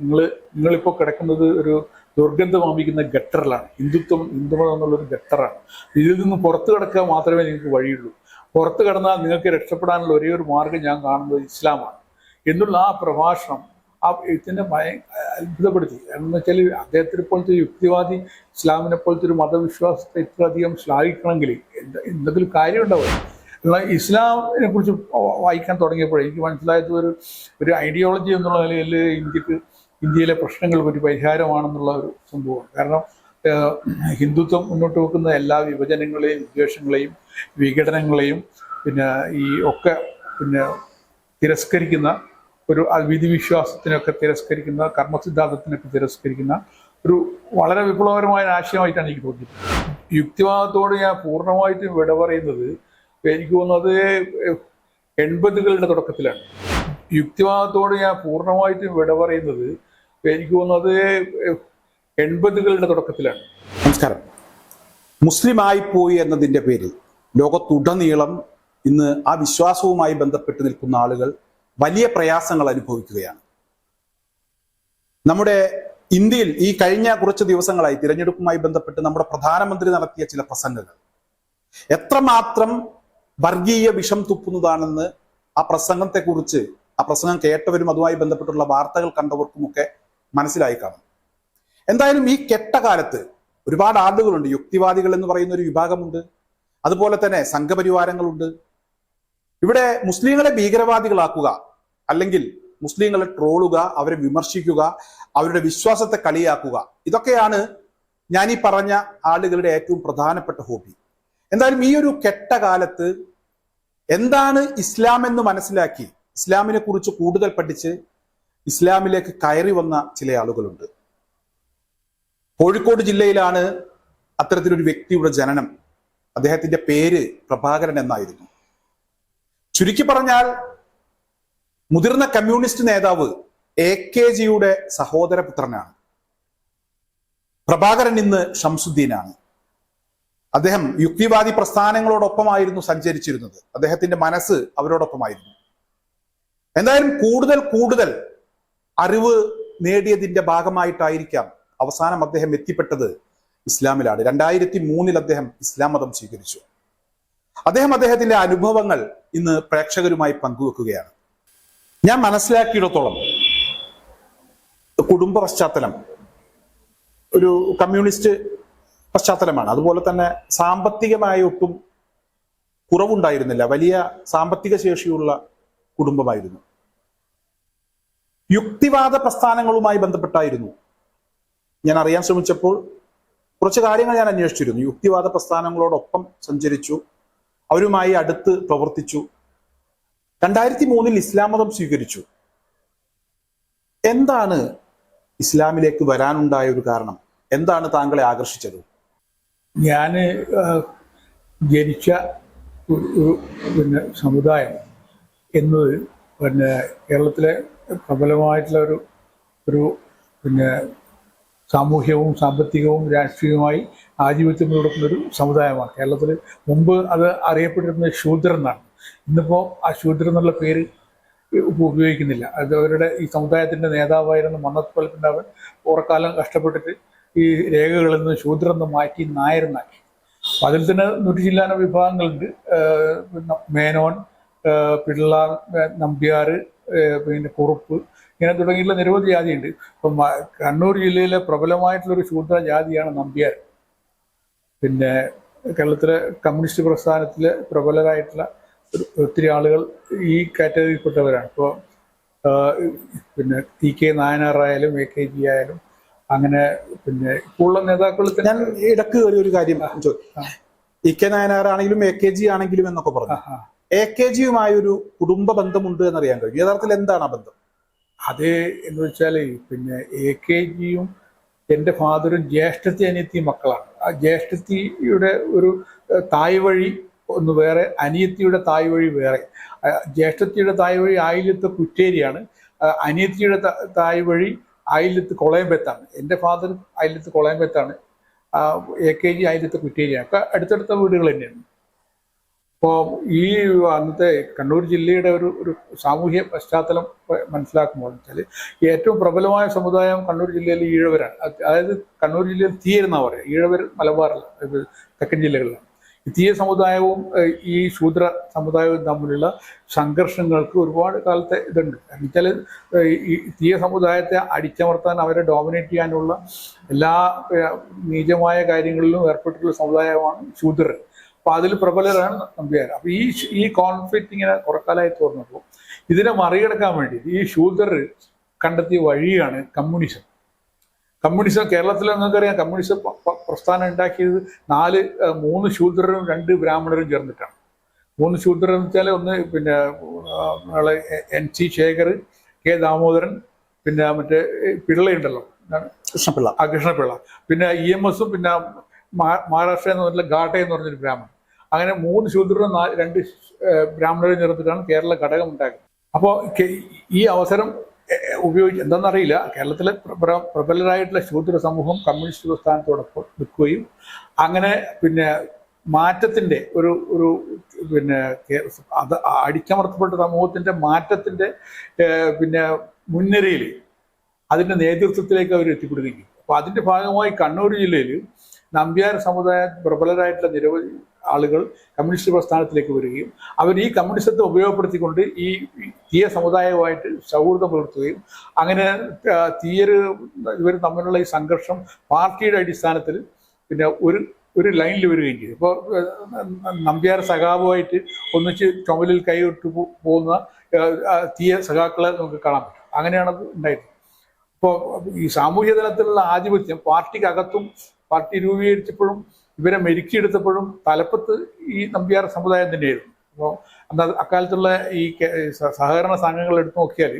നിങ്ങൾ നിങ്ങളിപ്പോൾ കിടക്കുന്നത് ഒരു ദുർഗന്ധം വമിക്കുന്ന ഗട്ടറിലാണ്. ഹിന്ദുത്വം ഹിന്ദുമതം എന്നുള്ളൊരു ഗട്ടറാണ്. ഇതിൽ നിന്ന് പുറത്തു കിടക്കുക മാത്രമേ നിങ്ങൾക്ക് വഴിയുള്ളൂ. പുറത്തു കിടന്നാൽ നിങ്ങൾക്ക് രക്ഷപ്പെടാനുള്ള ഒരേ ഒരു മാർഗം ഞാൻ കാണുന്നത് ഇസ്ലാമാണ്. എന്നുള്ള ആ പ്രഭാഷണം ആ ഇതിന്റെ ഭയ അത്ഭുതപ്പെടുത്തി. എന്ന് വെച്ചാൽ അദ്ദേഹത്തിനെ പോലത്തെ യുക്തിവാദി ഇസ്ലാമിനെ പോലത്തെ ഒരു മതവിശ്വാസത്തെ ഇത്രയധികം ശ്ലാഘിക്കണമെങ്കിൽ എന്ത് എന്തെങ്കിലും കാര്യം ഉണ്ടാവും എന്നാൽ ഇസ്ലാമിനെ കുറിച്ച് വായിക്കാൻ തുടങ്ങിയപ്പോൾ എനിക്ക് മനസ്സിലായത് ഒരു ഒരു ഐഡിയോളജി എന്നുള്ള നിലയിൽ ഇന്ത്യയ്ക്ക് ഇന്ത്യയിലെ പ്രശ്നങ്ങൾക്ക് ഒരു പരിഹാരമാണെന്നുള്ള ഒരു സംഭവമാണ്. കാരണം ഹിന്ദുത്വം മുന്നോട്ട് വെക്കുന്ന എല്ലാ വിഭജനങ്ങളെയും വിദ്വേഷങ്ങളെയും വിഘടനങ്ങളെയും പിന്നെ ഈ ഒക്കെ പിന്നെ തിരസ്കരിക്കുന്ന ഒരു വിധിവിശ്വാസത്തിനൊക്കെ തിരസ്കരിക്കുന്ന കർമ്മസിദ്ധാന്തത്തിനൊക്കെ തിരസ്കരിക്കുന്ന ഒരു വളരെ വിപ്ലവകരമായ ആശയമായിട്ടാണ് എനിക്ക് തോന്നിയത് യുക്തിവാദത്തോട് ഞാൻ പൂർണമായിട്ടും വിട പറയുന്നത് എനിക്ക് തോന്നുന്നത് എൺപതുകളുടെ തുടക്കത്തിലാണ്. യുക്തിവാദത്തോട് ഞാൻ പൂർണമായിട്ടും വിട പറയുന്നത് എനിക്ക് തോന്നുന്നത് എൺപതുകളുടെ തുടക്കത്തിലാണ്. നമസ്കാരം. മുസ്ലിമായി പോയി എന്നതിന്റെ പേരിൽ ലോകത്തുടനീളം ഇന്ന് ആ വിശ്വാസവുമായി ബന്ധപ്പെട്ട് നിൽക്കുന്ന ആളുകൾ വലിയ പ്രയാസങ്ങൾ അനുഭവിക്കുകയാണ്. നമ്മുടെ ഇന്ത്യയിൽ ഈ കഴിഞ്ഞ കുറച്ച് ദിവസങ്ങളായി തിരഞ്ഞെടുപ്പുമായി ബന്ധപ്പെട്ട് നമ്മുടെ പ്രധാനമന്ത്രി നടത്തിയ ചില പ്രസംഗങ്ങൾ. എത്രമാത്രം വർഗീയ വിഷം തുപ്പുന്നതാണെന്ന് ആ പ്രസംഗത്തെക്കുറിച്ച് ആ പ്രസംഗം കേട്ടവരും അതുമായി ബന്ധപ്പെട്ടുള്ള വാർത്തകൾ കണ്ടവർക്കുമൊക്കെ മനസ്സിലായി കാണും എന്തായാലും ഈ കെട്ട കെട്ടകാലത്ത് ഒരുപാട് ആളുകളുണ്ട്. യുക്തിവാദികൾ എന്ന് പറയുന്ന ഒരു വിഭാഗമുണ്ട്. അതുപോലെ തന്നെ സംഘപരിവാരങ്ങളുണ്ട്. ഇവിടെ മുസ്ലിങ്ങളെ ഭീകരവാദികളാക്കുക അല്ലെങ്കിൽ മുസ്ലിങ്ങളെ ട്രോളുക അവരെ വിമർശിക്കുക അവരുടെ വിശ്വാസത്തെ കളിയാക്കുക ഇതൊക്കെയാണ് ഞാൻ ഈ പറഞ്ഞ ആളുകളുടെ ഏറ്റവും പ്രധാനപ്പെട്ട ഹോബി. എന്തായാലും ഈ ഒരു കെട്ട കാലത്ത് എന്താണ് ഇസ്ലാം എന്ന് മനസ്സിലാക്കി ഇസ്ലാമിനെ കുറിച്ച് കൂടുതൽ പഠിച്ച് ഇസ്ലാമിലേക്ക് കയറി വന്ന ചില ആളുകളുണ്ട്. കോഴിക്കോട് ജില്ലയിലാണ് അത്തരത്തിലൊരു വ്യക്തിയുടെ ജനനം. അദ്ദേഹത്തിന്റെ പേര് പ്രഭാകരൻ എന്നായിരുന്നു. ചുരുക്കി പറഞ്ഞാൽ മുതിർന്ന കമ്മ്യൂണിസ്റ്റ് നേതാവ് എ കെ ജിയുടെ സഹോദരപുത്രനാണ്. പ്രഭാകരൻ ഇന്ന് ഷംസുദ്ദീനാണ്. അദ്ദേഹം യുക്തിവാദി പ്രസ്ഥാനങ്ങളോടൊപ്പമായിരുന്നു സഞ്ചരിച്ചിരുന്നത്. അദ്ദേഹത്തിന്റെ മനസ്സ് അവരോടൊപ്പമായിരുന്നു. എന്തായാലും കൂടുതൽ കൂടുതൽ അറിവ് നേടിയതിന്റെ ഭാഗമായിട്ടായിരിക്കാം അവസാനം അദ്ദേഹം എത്തിപ്പെട്ടത് ഇസ്ലാമിലാണ്. രണ്ടായിരത്തി മൂന്നിൽ അദ്ദേഹം ഇസ്ലാം മതം സ്വീകരിച്ചു. അദ്ദേഹം അദ്ദേഹത്തിന്റെ അനുഭവങ്ങൾ ഇന്ന് പ്രേക്ഷകരുമായി പങ്കുവെക്കുകയാണ്. ഞാൻ മനസ്സിലാക്കിയിടത്തോളം കുടുംബ പശ്ചാത്തലം ഒരു കമ്മ്യൂണിസ്റ്റ് പശ്ചാത്തലമാണ്. അതുപോലെ തന്നെ സാമ്പത്തികമായ ഒട്ടും കുറവുണ്ടായിരുന്നില്ല. വലിയ സാമ്പത്തിക ശേഷിയുള്ള കുടുംബമായിരുന്നു. യുക്തിവാദ പ്രസ്ഥാനങ്ങളുമായി ബന്ധപ്പെട്ടായിരുന്നു. ഞാൻ അറിയാൻ ശ്രമിച്ചപ്പോൾ കുറച്ച് കാര്യങ്ങൾ ഞാൻ അന്വേഷിച്ചിരുന്നു. യുക്തിവാദ പ്രസ്ഥാനങ്ങളോടൊപ്പം സഞ്ചരിച്ചു. അവരുമായി അടുത്ത് പ്രവർത്തിച്ചു. രണ്ടായിരത്തി മൂന്നിൽ ഇസ്ലാം മതം സ്വീകരിച്ചു. എന്താണ് ഇസ്ലാമിലേക്ക് വരാനുണ്ടായ ഒരു കാരണം? എന്താണ് താങ്കളെ ആകർഷിച്ചത്? ഞാൻ ജനിച്ച ഒരു പിന്നെ സമുദായം എന്നത് പിന്നെ കേരളത്തിലെ പ്രബലമായിട്ടുള്ള ഒരു ഒരു പിന്നെ സാമൂഹ്യവും സാമ്പത്തികവും രാഷ്ട്രീയവുമായി ആധിപത്യം നടക്കുന്ന ഒരു സമുദായമാണ്. കേരളത്തിൽ മുമ്പ് അത് അറിയപ്പെട്ടിരുന്നത് ശൂദ്രൻ എന്നാണ്. ഇന്നിപ്പോൾ ആ ശൂദ്രൻ എന്നുള്ള പേര് ഉപയോഗിക്കുന്നില്ല. അത് അവരുടെ ഈ സമുദായത്തിന്റെ നേതാവായിരുന്ന മന്നത്ത് അവൻ ഓർക്കാലം കഷ്ടപ്പെട്ടിട്ട് ഈ രേഖകളിൽ നിന്ന് ശൂദ്രൻ എന്ന് മാറ്റി നായരെന്നാക്കി അപ്പം അതിൽ തന്നെ നൂറ്റി ചില്ലാന വിഭാഗങ്ങളുണ്ട്. മേനോൻ പിള്ള നമ്പ്യാർ പിന്നെ കുറുപ്പ് ഇങ്ങനെ തുടങ്ങിയിട്ടുള്ള നിരവധി ജാതിയുണ്ട്. ഇപ്പം കണ്ണൂർ ജില്ലയിലെ പ്രബലമായിട്ടുള്ളൊരു ശൂദ്ര ജാതിയാണ് നമ്പ്യാർ. പിന്നെ കേരളത്തിലെ കമ്മ്യൂണിസ്റ്റ് പ്രസ്ഥാനത്തിലെ പ്രബലരായിട്ടുള്ള ഒത്തിരി ആളുകൾ ഈ കാറ്റഗറിയിൽപ്പെട്ടവരാണ്. ഇപ്പോൾ പിന്നെ ടി കെ നായനാറായാലും എ കെ ജി ആയാലും അങ്ങനെ പിന്നെ ഇപ്പോഴുള്ള നേതാക്കൾ ഞാൻ ഇടയ്ക്ക് ഒരു കാര്യം ഇ കെ നായനാറാണെങ്കിലും എ കെ ജി ആണെങ്കിലും എന്നൊക്കെ പറഞ്ഞു. എ കെ ജിയുമായ ഒരു കുടുംബ ബന്ധമുണ്ട് എന്നറിയാൻ കഴിയും. യഥാർത്ഥത്തിൽ എന്താണ് ആ ബന്ധം? അത് എന്ന് വെച്ചാൽ പിന്നെ എ കെ ജിയും എന്റെ ഫാദറും ജ്യേഷ്ഠത്തി അനിയത്തി മക്കളാണ്. ആ ജ്യേഷ്ഠത്തിയുടെ ഒരു തായ് വഴി ഒന്ന് വേറെ അനിയത്തിയുടെ തായ് വഴി വേറെ. ജ്യേഷ്ഠത്തിയുടെ തായ് വഴി ആയില്യത്ത് കുറ്റേരിയാണ്. അനിയത്തിയുടെ തായ് വഴി ആയില്യത്ത് കൊളയമ്പത്താണ്. എന്റെ ഫാദർ ആയില്യത്ത് കൊളയമ്പത്താണ്. എ കെ ജി ആയില്യത്ത് കുറ്റേരിയാണ്. ഒക്കെ അടുത്തടുത്ത വീടുകൾ തന്നെയാണ്. അപ്പോൾ ഈ അന്നത്തെ കണ്ണൂർ ജില്ലയുടെ ഒരു ഒരു സാമൂഹ്യ പശ്ചാത്തലം മനസ്സിലാക്കുമ്പോൾ വെച്ചാൽ ഏറ്റവും പ്രബലമായ സമുദായം കണ്ണൂർ ജില്ലയിൽ ഈഴവരാണ്. അത് അതായത് കണ്ണൂർ ജില്ലയിൽ തീയെന്നാ പറയുക. ഈഴവർ മലബാറിലാണ് തെക്കൻ ജില്ലകളിലാണ്. തീയ സമുദായവും ഈ ശൂദ്ര സമുദായവും തമ്മിലുള്ള സംഘർഷങ്ങൾക്ക് ഒരുപാട് കാലത്തെ ഇതുണ്ട്. കാരണം വെച്ചാൽ ഈ തീയ സമുദായത്തെ അടിച്ചമർത്താൻ അവരെ ഡോമിനേറ്റ് ചെയ്യാനുള്ള എല്ലാ നീചമായ കാര്യങ്ങളിലും ഏർപ്പെട്ടിട്ടുള്ള സമുദായമാണ് ശൂദ്രർ. അപ്പൊ അതിൽ പ്രബലരാണ് നമ്പ്യാർ അപ്പൊ ഈ ഈ കോൺഫ്ലിക്റ്റ് ഇങ്ങനെ കുറക്കാലായി തോന്നുമ്പോൾ ഇതിനെ മറികടക്കാൻ വേണ്ടി ഈ ഷൂദർ കണ്ടെത്തിയ വഴിയാണ് കമ്മ്യൂണിസം. കമ്മ്യൂണിസം കേരളത്തിൽ നിങ്ങൾക്കറിയാം കമ്മ്യൂണിസം പ്രസ്ഥാനം ഉണ്ടാക്കിയത് നാല് മൂന്ന് ശൂദ്രരും രണ്ട് ബ്രാഹ്മണരും ചേർന്നിട്ടാണ്. മൂന്ന് ശൂദ്രർ എന്ന് വെച്ചാൽ ഒന്ന് പിന്നെ N C Shekhar K Damodaran പിന്നെ മറ്റേ പിള്ളയുണ്ടല്ലോ കൃഷ്ണപിള്ള. ആ കൃഷ്ണപിള്ള. പിന്നെ ഇ എം എസും പിന്നെ മഹാരാഷ്ട്ര എന്ന് പറഞ്ഞ ഗാട്ടെ എന്ന് പറഞ്ഞൊരു ബ്രാഹ്മണൻ. അങ്ങനെ മൂന്ന് ശൂദ്രരും രണ്ട് ബ്രാഹ്മണരും ചേർത്തിട്ടാണ് കേരള ഘടകം ഉണ്ടാക്കുന്നത് അപ്പോൾ ഈ അവസരം ഉപയോഗിച്ച് എന്താണെന്നറിയില്ല. കേരളത്തിലെ പ്ര- പ്രബലരായിട്ടുള്ള ശൂദ്ര സമൂഹം കമ്മ്യൂണിസ്റ്റ് പ്രസ്ഥാനത്തോടൊപ്പം നിൽക്കുകയും അങ്ങനെ പിന്നെ മാറ്റത്തിന്റെ ഒരു ഒരു പിന്നെ അത് അടിച്ചമർത്തപ്പെട്ട സമൂഹത്തിന്റെ മാറ്റത്തിന്റെ പിന്നെ മുൻനിരയിൽ അതിന്റെ നേതൃത്വത്തിലേക്ക് അവർ എത്തിപ്പെടുകയും അപ്പോൾ അതിന്റെ ഭാഗമായി കണ്ണൂർ ജില്ലയിൽ നമ്പ്യാർ സമുദായ പ്രബലരായിട്ടുള്ള നിരവധി ആളുകൾ കമ്മ്യൂണിസ്റ്റ് പ്രസ്ഥാനത്തിലേക്ക് വരികയും അവർ ഈ കമ്മ്യൂണിസത്തെ ഉപയോഗപ്പെടുത്തിക്കൊണ്ട് ഈ തീയ സമുദായവുമായിട്ട് സൗഹൃദം പുലർത്തുകയും അങ്ങനെ തീയര് ഇവർ തമ്മിലുള്ള ഈ സംഘർഷം പാർട്ടിയുടെ അടിസ്ഥാനത്തിൽ പിന്നെ ഒരു ഒരു ലൈനിൽ വരികയും ചെയ്തു. ഇപ്പോൾ നമ്പ്യാർ സഖാവുമായിട്ട് ഒന്നിച്ച് ചുമലിൽ കൈവിട്ട് പോകുന്ന തീയ സഖാക്കളെ നമുക്ക് കാണാൻ പറ്റും. അങ്ങനെയാണ് അത് ഉണ്ടായിരുന്നത്. ഇപ്പോൾ ഈ സാമൂഹ്യ തലത്തിലുള്ള ആധിപത്യം പാർട്ടിക്കകത്തും പാർട്ടി രൂപീകരിച്ചപ്പോഴും ഇവരെ മെരുക്കിയെടുത്തപ്പോഴും തലപ്പത്ത് ഈ നമ്പ്യാർ സമുദായം തന്നെയായിരുന്നു. അപ്പോൾ അന്ന് അക്കാലത്തുള്ള ഈ സഹകരണ സംഘങ്ങൾ എടുത്തു നോക്കിയാൽ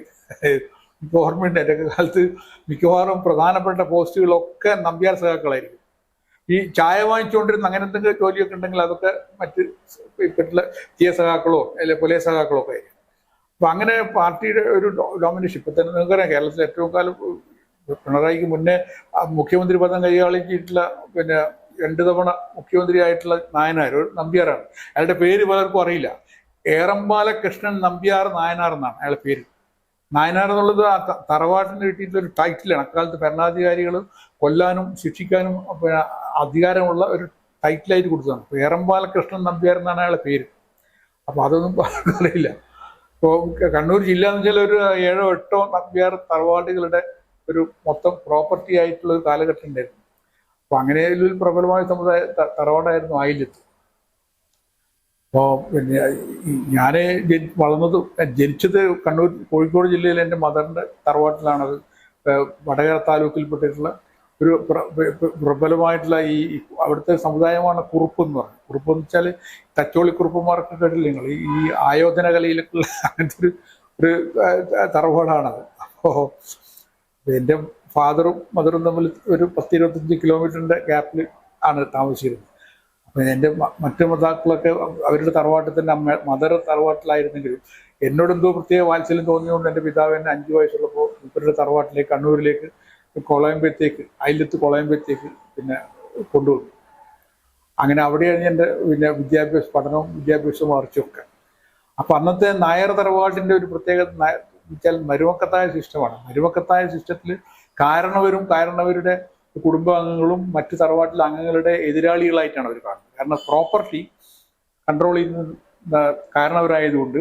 ഗവൺമെന്റ് എന്റെ കാലത്ത് മിക്കവാറും പ്രധാനപ്പെട്ട പോസ്റ്റുകളൊക്കെ നമ്പ്യാർ സഹാക്കളായിരിക്കും ഈ ചായ വാങ്ങിച്ചുകൊണ്ടിരുന്ന അങ്ങനെ എന്തെങ്കിലും ജോലിയൊക്കെ ഉണ്ടെങ്കിൽ അതൊക്കെ മറ്റ് പെട്ടുള്ള തീയ സഹാക്കളോ അല്ലെങ്കിൽ പോലീസ് സഹാക്കളോ ഒക്കെ ആയിരിക്കും. അപ്പൊ അങ്ങനെ പാർട്ടിയുടെ ഒരു ഡോമിനേഷൻ ഇപ്പൊ തന്നെ നിങ്ങൾക്കറിയാം കേരളത്തിൽ ഏറ്റവും കാലം പിണറായിക്ക് മുന്നേ മുഖ്യമന്ത്രി പദം കൈയാളിച്ചിട്ടുള്ള പിന്നെ രണ്ടു തവണ മുഖ്യമന്ത്രിയായിട്ടുള്ള നായനാർ ഒരു നമ്പ്യാറാണ് അയാളുടെ പേര് പലർക്കും അറിയില്ല. ഏറമ്പാല കൃഷ്ണൻ നമ്പ്യാർ നായനാർ എന്നാണ് അയാളുടെ പേര്. നായനാർ എന്നുള്ളത് ആ തറവാട്ടിന് കിട്ടിയിട്ടുള്ള ഒരു ടൈറ്റിലാണ് അക്കാലത്ത് ഭരണാധികാരികൾ കൊല്ലാനും ശിക്ഷിക്കാനും അധികാരമുള്ള ഒരു ടൈറ്റിലായിട്ട് കൊടുത്തതാണ്. അപ്പോൾ ഏറമ്പാല കൃഷ്ണൻ നമ്പ്യാർ എന്നാണ് അയാളുടെ പേര്. അപ്പോൾ അതൊന്നും പറയില്ല ഇപ്പോൾ കണ്ണൂർ ജില്ല എന്ന് വെച്ചാൽ ഒരു ഏഴോ എട്ടോ നമ്പ്യാർ തറവാടുകളുടെ ഒരു മൊത്തം പ്രോപ്പർട്ടി ആയിട്ടുള്ള ഒരു കാലഘട്ടം ഉണ്ടായിരുന്നു. അപ്പൊ അങ്ങനെ ഒരു പ്രബലമായ സമുദായ തറവാടായിരുന്നു ആയില്യത്ത്. അപ്പോൾ പിന്നെ ഞാൻ വളർന്നത് ജനിച്ചത് കണ്ണൂർ കോഴിക്കോട് ജില്ലയിലെ എന്റെ മദറിന്റെ തറവാട്ടിലാണത്. വടകര താലൂക്കിൽപ്പെട്ടിട്ടുള്ള ഒരു പ്ര- പ്ര- പ്രബലമായിട്ടുള്ള ഈ അവിടുത്തെ സമുദായമാണ് കുറുപ്പ് എന്ന് പറയുന്നത് കുറുപ്പ് എന്ന് വെച്ചാൽ തച്ചോളി കുറുപ്പന്മാർക്ക് കേട്ടില്ല നിങ്ങൾ ഈ ആയോധന കലയിലൊക്കെയുള്ള അങ്ങനത്തെ ഒരു ഒരു തറവാടാണത്. അപ്പോൾ എന്റെ ഫാദറും മദറും തമ്മിൽ ഒരു പത്ത് ഇരുപത്തഞ്ച് കിലോമീറ്ററിന്റെ ഗ്യാപ്പിൽ ആണ് താമസിച്ചിരുന്നത്. അപ്പോൾ എന്റെ മറ്റു മതാക്കളൊക്കെ അവരുടെ തറവാട്ടിൽ തന്നെ അമ്മ മദർ തറവാട്ടിലായിരുന്നെങ്കിലും എന്നോട് എന്തോ പ്രത്യേക വാത്സല്യം തോന്നിയതുകൊണ്ട് എന്റെ പിതാവ് എന്നെ അഞ്ച് വയസ്സുള്ളപ്പോൾ ഇവരുടെ തറവാട്ടിലേക്ക് കണ്ണൂരിലേക്ക് കൊളയമ്പത്തേക്ക് അയിലത്ത് കൊളയമ്പത്തേക്ക് പിന്നെ കൊണ്ടുവന്നു. അങ്ങനെ അവിടെയാണ് എന്റെ പിന്നെ വിദ്യാഭ്യാസ പഠനവും വിദ്യാഭ്യാസവും വളർച്ചയൊക്കെ. അപ്പൊ അന്നത്തെ നായർ തറവാട്ടിന്റെ ഒരു പ്രത്യേകത വെച്ചാൽ മരുമക്കത്തായ സിസ്റ്റമാണ്. മരുമക്കത്തായ സിസ്റ്റത്തിൽ കാരണവരും കാരണവരുടെ കുടുംബാംഗങ്ങളും മറ്റ് തറവാട്ടിലെ അംഗങ്ങളുടെ എതിരാളികളായിട്ടാണ് അവർ കാണുന്നത്. കാരണം പ്രോപ്പർട്ടി കൺട്രോൾ ചെയ്യുന്ന കാരണവരായതുകൊണ്ട്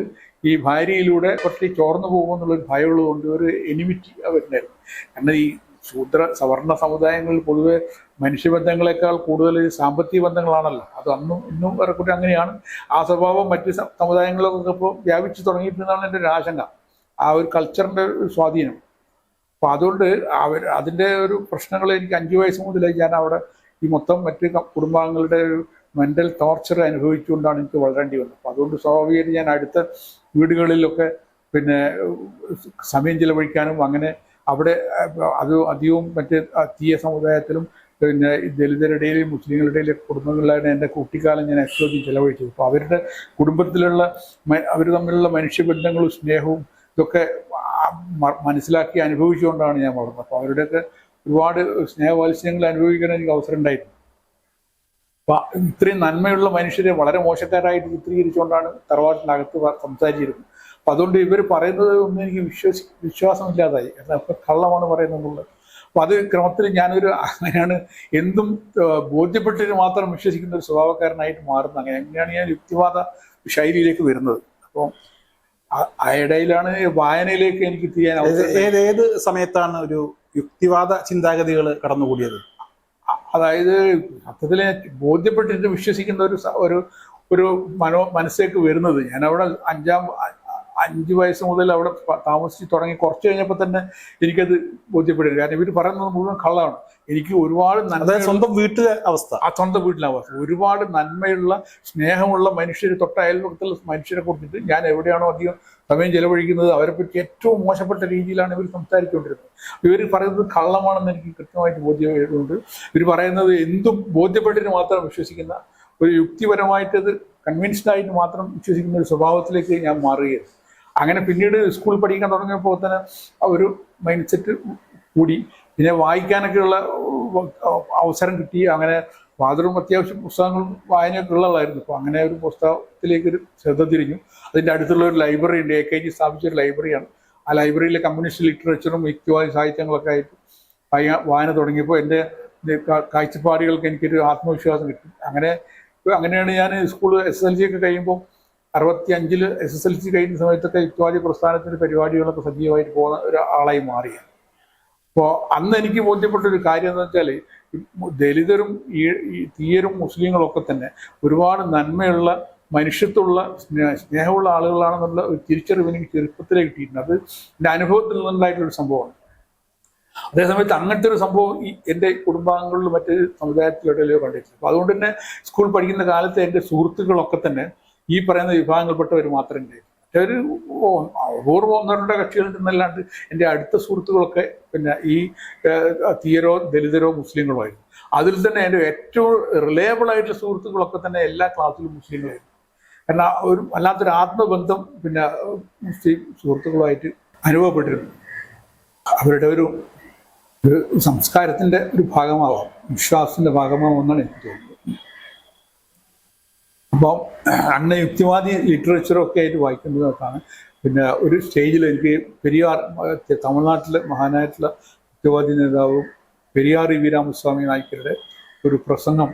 ഈ ഭാര്യയിലൂടെ കുറച്ച് ചോർന്നു പോകുമെന്നുള്ളൊരു ഭയമുള്ളതുകൊണ്ട് ഒരു എനിമിറ്റി അവരുണ്ടായിരുന്നു കാരണം ഈ ശൂദ്ര സവർണ സമുദായങ്ങളിൽ പൊതുവെ മനുഷ്യബന്ധങ്ങളെക്കാൾ കൂടുതൽ സാമ്പത്തിക ബന്ധങ്ങളാണല്ലോ. അത് അന്നും ഇന്നും ഏറെക്കുറെ അങ്ങനെയാണ്. ആ സ്വഭാവം മറ്റ് സമുദായങ്ങളിലൊക്കെ ഇപ്പോൾ വ്യാപിച്ചു തുടങ്ങിയിട്ടുണ്ടെന്നാണ് എന്റെ ഒരു ആശങ്ക ആ ഒരു കൾച്ചറിന്റെ സ്വാധീനം. അപ്പൊ അതുകൊണ്ട് അവർ അതിന്റെ ഒരു പ്രശ്നങ്ങൾ എനിക്ക് അഞ്ചു വയസ്സ് മുതലേ ഞാൻ അവിടെ ഈ മൊത്തം മറ്റ് കുടുംബാംഗങ്ങളുടെ ഒരു മെന്റൽ ടോർച്ചർ അനുഭവിച്ചുകൊണ്ടാണ് എനിക്ക് വളരേണ്ടി വന്നത്. അപ്പോൾ അതുകൊണ്ട് സ്വാഭാവികമായിട്ട് ഞാൻ അടുത്ത വീടുകളിലൊക്കെ പിന്നെ സമയം ചിലവഴിക്കാനും അങ്ങനെ അവിടെ അത് അധികവും മറ്റ് തീയ സമുദായത്തിലും പിന്നെ ദലിതരുടെയും മുസ്ലിങ്ങളുടെയും കുടുംബങ്ങളിലാണ് എന്റെ കുട്ടിക്കാലം ഞാൻ എക്സ്പ്ലോജി ചിലവഴിച്ചത്. അപ്പോൾ അവരുടെ കുടുംബത്തിലുള്ള അവർ തമ്മിലുള്ള മനുഷ്യബന്ധങ്ങളും സ്നേഹവും ഇതൊക്കെ മനസ്സിലാക്കി അനുഭവിച്ചുകൊണ്ടാണ് ഞാൻ വളർന്നത്. അപ്പോൾ അവരുടെയൊക്കെ ഒരുപാട് സ്നേഹവാത്സ്യങ്ങൾ അനുഭവിക്കാൻ എനിക്ക് അവസരം ഉണ്ടായിരുന്നു. അപ്പം ഇത്രയും നന്മയുള്ള മനുഷ്യരെ വളരെ മോശക്കാരായിട്ട് ചിത്രീകരിച്ചുകൊണ്ടാണ് തറവാട്ടിനകത്ത് സംസാരിച്ചിരുന്നത്. അപ്പം അതുകൊണ്ട് ഇവർ പറയുന്നത് ഒന്നും എനിക്ക് വിശ്വസി വിശ്വാസമില്ലാതായി. ഇപ്പൊ കള്ളമാണ് പറയുന്നതെന്നുള്ളത്. അപ്പം അത് ക്രമത്തിൽ ഞാനൊരു അങ്ങനെയാണ് എന്തും ബോധ്യപ്പെട്ടിട്ട് മാത്രം വിശ്വസിക്കുന്ന ഒരു സ്വഭാവക്കാരനായിട്ട് മാറുന്നത്. അങ്ങനെ അങ്ങനെയാണ് ഞാൻ യുക്തിവാദ ശൈലിയിലേക്ക് വരുന്നത്. അപ്പോൾ ഇടയിലാണ് വായനയിലേക്ക് എനിക്ക് ചെയ്യാൻ ഏത് സമയത്താണ് ഒരു യുക്തിവാദ ചിന്താഗതികൾ കടന്നുകൂടിയത്? അതായത് സത്യത്തിൽ ബോധ്യപ്പെട്ടിട്ട് വിശ്വസിക്കുന്ന ഒരു ഒരു ഒരു മനോ മനസ്സിലേക്ക് വരുന്നത്. ഞാൻ അവിടെ അഞ്ചാം അഞ്ച് വയസ്സ് മുതൽ അവിടെ താമസിച്ച് തുടങ്ങി കുറച്ച് കഴിഞ്ഞപ്പോൾ തന്നെ എനിക്കത് ബോധ്യപ്പെടുക കാരണം ഇവർ പറയുന്നത് മുഴുവൻ കള്ളാണ്. എനിക്ക് ഒരുപാട് നന്മ സ്വന്തം വീട്ടിലെ അവസ്ഥ. ആ സ്വന്തം വീട്ടിലെ അവസ്ഥ. ഒരുപാട് നന്മയുള്ള സ്നേഹമുള്ള മനുഷ്യർ തൊട്ട അയൽപക്കത്തുള്ള മനുഷ്യരെ കുറിച്ചിട്ട് ഞാൻ എവിടെയാണോ അധികം സമയം ചെലവഴിക്കുന്നത് അവരെ പറ്റി ഏറ്റവും മോശപ്പെട്ട രീതിയിലാണ് ഇവർ സംസാരിച്ചുകൊണ്ടിരുന്നത്. ഇവർ പറയുന്നത് കള്ളമാണെന്ന് എനിക്ക് കൃത്യമായിട്ട് ബോധ്യമായിട്ടുണ്ട്. ഇവർ പറയുന്നത് എന്തും ബോധ്യപ്പെട്ടിട്ട് മാത്രം വിശ്വസിക്കുന്ന ഒരു യുക്തിപരമായിട്ടത് കൺവിൻസ്ഡ് ആയിട്ട് മാത്രം വിശ്വസിക്കുന്ന ഒരു സ്വഭാവത്തിലേക്ക് ഞാൻ മാറുകയാണ്. അങ്ങനെ പിന്നീട് സ്കൂൾ പഠിക്കാൻ തുടങ്ങിയപ്പോൾ തന്നെ ഒരു മൈൻഡ് സെറ്റ് കൂടി. പിന്നെ വായിക്കാനൊക്കെയുള്ള അവസരം കിട്ടി. അങ്ങനെ ഫാദറും അത്യാവശ്യം പുസ്തകങ്ങളും വായനയൊക്കെ ഉള്ളതായിരുന്നു. അപ്പോൾ അങ്ങനെ ഒരു പുസ്തകത്തിലേക്ക് ഒരു ശ്രദ്ധ തിരിഞ്ഞു. അതിന്റെ അടുത്തുള്ള ഒരു ലൈബ്രറി ഉണ്ട്. എ കെ ജി സ്ഥാപിച്ച ഒരു ലൈബ്രറിയാണ് ആ ലൈബ്രറിയിലെ കമ്മ്യൂണിസ്റ്റ് ലിറ്ററേച്ചറും യുക്തിവാദി സാഹിത്യങ്ങളൊക്കെ ആയിട്ട് വായ- വായന തുടങ്ങിയപ്പോൾ എന്റെ കാഴ്ചപ്പാടുകൾക്ക് എനിക്കൊരു ആത്മവിശ്വാസം കിട്ടി. അങ്ങനെ അങ്ങനെയാണ് ഞാൻ സ്കൂൾ എസ് എൽ സി ഒക്കെ കഴിയുമ്പോൾ അറുപത്തി അഞ്ചിൽ എസ് എസ് എൽ സി കഴിയുന്ന സമയത്തൊക്കെ യുക്തിവാദി പ്രസ്ഥാനത്തിന്റെ പരിപാടികളൊക്കെ സജീവമായിട്ട് പോകുന്ന ഒരാളായി മാറിയാണ്. അപ്പോൾ അന്ന് എനിക്ക് ബോധ്യപ്പെട്ട ഒരു കാര്യം എന്ന് വെച്ചാൽ ദലിതരും ഈ തീയരും മുസ്ലിങ്ങളും ഒക്കെ തന്നെ ഒരുപാട് നന്മയുള്ള മനുഷ്യത്തുള്ള സ്നേ- സ്നേഹമുള്ള ആളുകളാണെന്നുള്ള ഒരു തിരിച്ചറിവ് എനിക്ക് ചെറുപ്പത്തിലേ കിട്ടിയിട്ടുണ്ട്. അത് എന്റെ അനുഭവത്തിൽ നിന്നുണ്ടായിട്ടൊരു സംഭവമാണ്. അതേസമയത്ത് അങ്ങനത്തെ ഒരു സംഭവം ഈ എന്റെ കുടുംബാംഗങ്ങളിലും മറ്റ് സമുദായത്തിലിടയിലോ കണ്ടിട്ടില്ല അപ്പോൾ അതുകൊണ്ട് തന്നെ സ്കൂൾ പഠിക്കുന്ന കാലത്ത് എന്റെ സുഹൃത്തുക്കളൊക്കെ തന്നെ ഈ പറയുന്ന വിഭാഗങ്ങളിൽപ്പെട്ടവർ മാത്രമേ ഒരു പൂർവ ഒന്നോ രണ്ടോ കക്ഷികളിൽ നിന്നല്ലാണ്ട് എന്റെ അടുത്ത സുഹൃത്തുക്കളൊക്കെ പിന്നെ ഈ തീരോ ദലിതരോ മുസ്ലിങ്ങളോ ആയിരുന്നു അതിൽ തന്നെ എന്റെ ഏറ്റവും റിലയബിൾ ആയിട്ടുള്ള സുഹൃത്തുക്കളൊക്കെ തന്നെ എല്ലാ ക്ലാസ്സിലും മുസ്ലിങ്ങളായിരുന്നു. കാരണം ഒരു വല്ലാത്തൊരു ആത്മബന്ധം പിന്നെ മുസ്ലിം സുഹൃത്തുക്കളുമായിട്ട് അനുഭവപ്പെട്ടിരുന്നു. അവരുടെ ഒരു സംസ്കാരത്തിന്റെ ഒരു ഭാഗമാവാം വിശ്വാസത്തിന്റെ ഭാഗമാവാം എന്നാണ് എനിക്ക് തോന്നുന്നത്. അപ്പം അങ്ങനെ യുക്തിവാദി ലിറ്ററേച്ചറൊക്കെ ആയിട്ട് വായിക്കുന്നതൊക്കെയാണ് പിന്നെ ഒരു സ്റ്റേജിൽ എനിക്ക് പെരിയാർ തമിഴ്നാട്ടിലെ മഹാനായിട്ടുള്ള യുക്തിവാദി നേതാവും പെരിയാർ വി രാമസ്വാമി നായ്ക്കരുടെ ഒരു പ്രസംഗം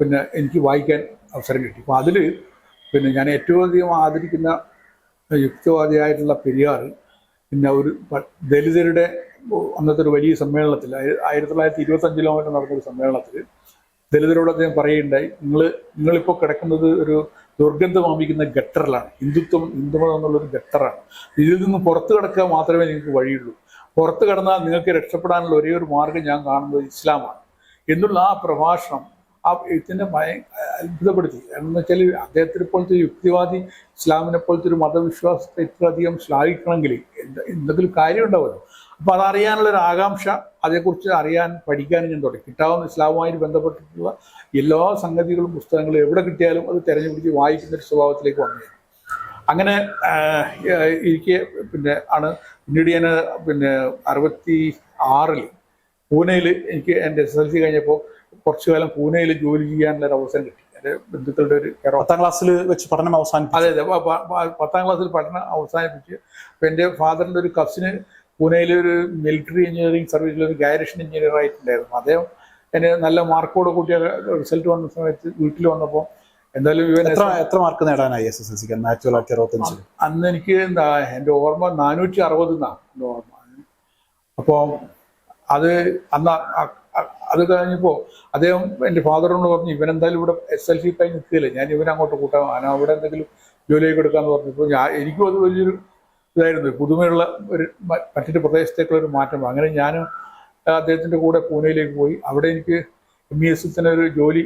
പിന്നെ എനിക്ക് വായിക്കാൻ അവസരം കിട്ടി. അപ്പോൾ അതിൽ പിന്നെ ഞാൻ ഏറ്റവും അധികം ആദരിക്കുന്ന യുക്തിവാദിയായിട്ടുള്ള പെരിയാർ പിന്നെ ഒരു ദലിതരുടെ അന്നത്തെ ഒരു വലിയ സമ്മേളനത്തിൽ ആയിര- ആയിരത്തി തൊള്ളായിരത്തി ഇരുപത്തഞ്ചിലോ മറ്റോ നടന്നൊരു സമ്മേളനത്തിൽ ദലിതരോട് അദ്ദേഹം പറയുകയുണ്ടായി. നിങ്ങൾ നിങ്ങളിപ്പോൾ കിടക്കുന്നത് ഒരു ദുർഗന്ധം വമിക്കുന്ന ഗട്ടറിലാണ്. ഹിന്ദുത്വം ഹിന്ദുമതം എന്നുള്ളൊരു ഗട്ടറാണ്. ഇതിൽ നിന്ന് പുറത്തു കിടക്കുക മാത്രമേ നിങ്ങൾക്ക് വഴിയുള്ളൂ. പുറത്തു കിടന്നാൽ നിങ്ങൾക്ക് രക്ഷപ്പെടാനുള്ള ഒരേ ഒരു മാർഗം ഞാൻ കാണുന്നത് ഇസ്ലാമാണ്. എന്നുള്ള ആ പ്രഭാഷണം ആ ഇതിനെ ഭയ അത്ഭുതപ്പെടുത്തി. എന്ന് വെച്ചാൽ അദ്ദേഹത്തിനെ പോലത്തെ യുക്തിവാദി ഇസ്ലാമിനെ പോലത്തെ ഒരു മതവിശ്വാസത്തെ ഇത്രയധികം ശ്ലാഘിക്കണമെങ്കിൽ എന്ത് എന്തെങ്കിലും കാര്യം ഉണ്ടാവുമല്ലോ അപ്പൊ അതറിയാനുള്ള ഒരു ആകാംക്ഷ അതേക്കുറിച്ച് അറിയാൻ പഠിക്കാനും ഞാൻ തുടങ്ങി. കിട്ടാവുന്ന ഇസ്ലാമുമായി ബന്ധപ്പെട്ടിട്ടുള്ള എല്ലാ സംഗതികളും പുസ്തകങ്ങളും എവിടെ കിട്ടിയാലും അത് തിരഞ്ഞുപിടിച്ച് വായിക്കുന്ന ഒരു സ്വഭാവത്തിലേക്ക് വന്നു അങ്ങനെ എനിക്ക് പിന്നെ ആണ്. പിന്നീട് ഞാൻ പിന്നെ അറുപത്തി ആറിൽ പൂനെയിൽ എനിക്ക് എന്റെ എസ് എൽ സി കഴിഞ്ഞപ്പോൾ കുറച്ചു കാലം പൂനെയിൽ ജോലി ചെയ്യാനുള്ള ഒരു അവസരം കിട്ടി. എന്റെ ബന്ധുക്കളുടെ ഒരു പത്താം ക്ലാസ്സിൽ വെച്ച് പഠനം അവസാനിപ്പിച്ചു. അതെ അതെ. പത്താം ക്ലാസ്സിൽ പഠനം അവസാനിപ്പിച്ച് എന്റെ ഫാദറിന്റെ ഒരു കസിന് പൂനെയിലെ ഒരു മിലിറ്ററി എഞ്ചിനീയറിംഗ് സർവീസിൽ ഒരു ഗാരിഷൻ എഞ്ചിനീയർ ആയിട്ടുണ്ടായിരുന്നു. അദ്ദേഹം എന്നെ നല്ല മാർക്കോട് കൂട്ടിയ റിസൾട്ട് വന്ന സമയത്ത് വീട്ടിൽ വന്നപ്പോൾ എന്തായാലും ഇവൻ എത്ര എത്ര മാർക്ക് നേടാനായി എസ് എസ് എൽ സിക്ക് ആയിരത്തി തൊള്ളായിരത്തി അറുപത്തി അഞ്ചിൽ അന്ന് എനിക്ക് എന്താ എന്റെ ഓർമ്മ നാനൂറ്റി അറുപത് എന്നാണ് എന്റെ ഓർമ്മ. അപ്പോൾ അത് അന്ന് അത് കഴിഞ്ഞപ്പോൾ അദ്ദേഹം എന്റെ ഫാദറിനോട് പറഞ്ഞു ഇവൻ എന്തായാലും ഇവിടെ എസ് എൽ സി കഴിഞ്ഞ് നിൽക്കില്ല ഞാൻ ഇവനെ അങ്ങോട്ട് കൂട്ടാം ഞാൻ അവിടെ എന്തെങ്കിലും ജോലിയൊക്കെ എടുക്കാമെന്ന് പറഞ്ഞപ്പോൾ ഞാൻ എനിക്കും അത് വലിയൊരു ഇതായിരുന്നു. പുതുമയുള്ള ഒരു മറ്റൊരു പ്രദേശത്തേക്കുള്ള ഒരു മാറ്റം. അങ്ങനെ ഞാൻ അദ്ദേഹത്തിന്റെ കൂടെ പൂനെയിലേക്ക് പോയി. അവിടെ എനിക്ക് എം ഇ എസ് തന്നെ ഒരു ജോലി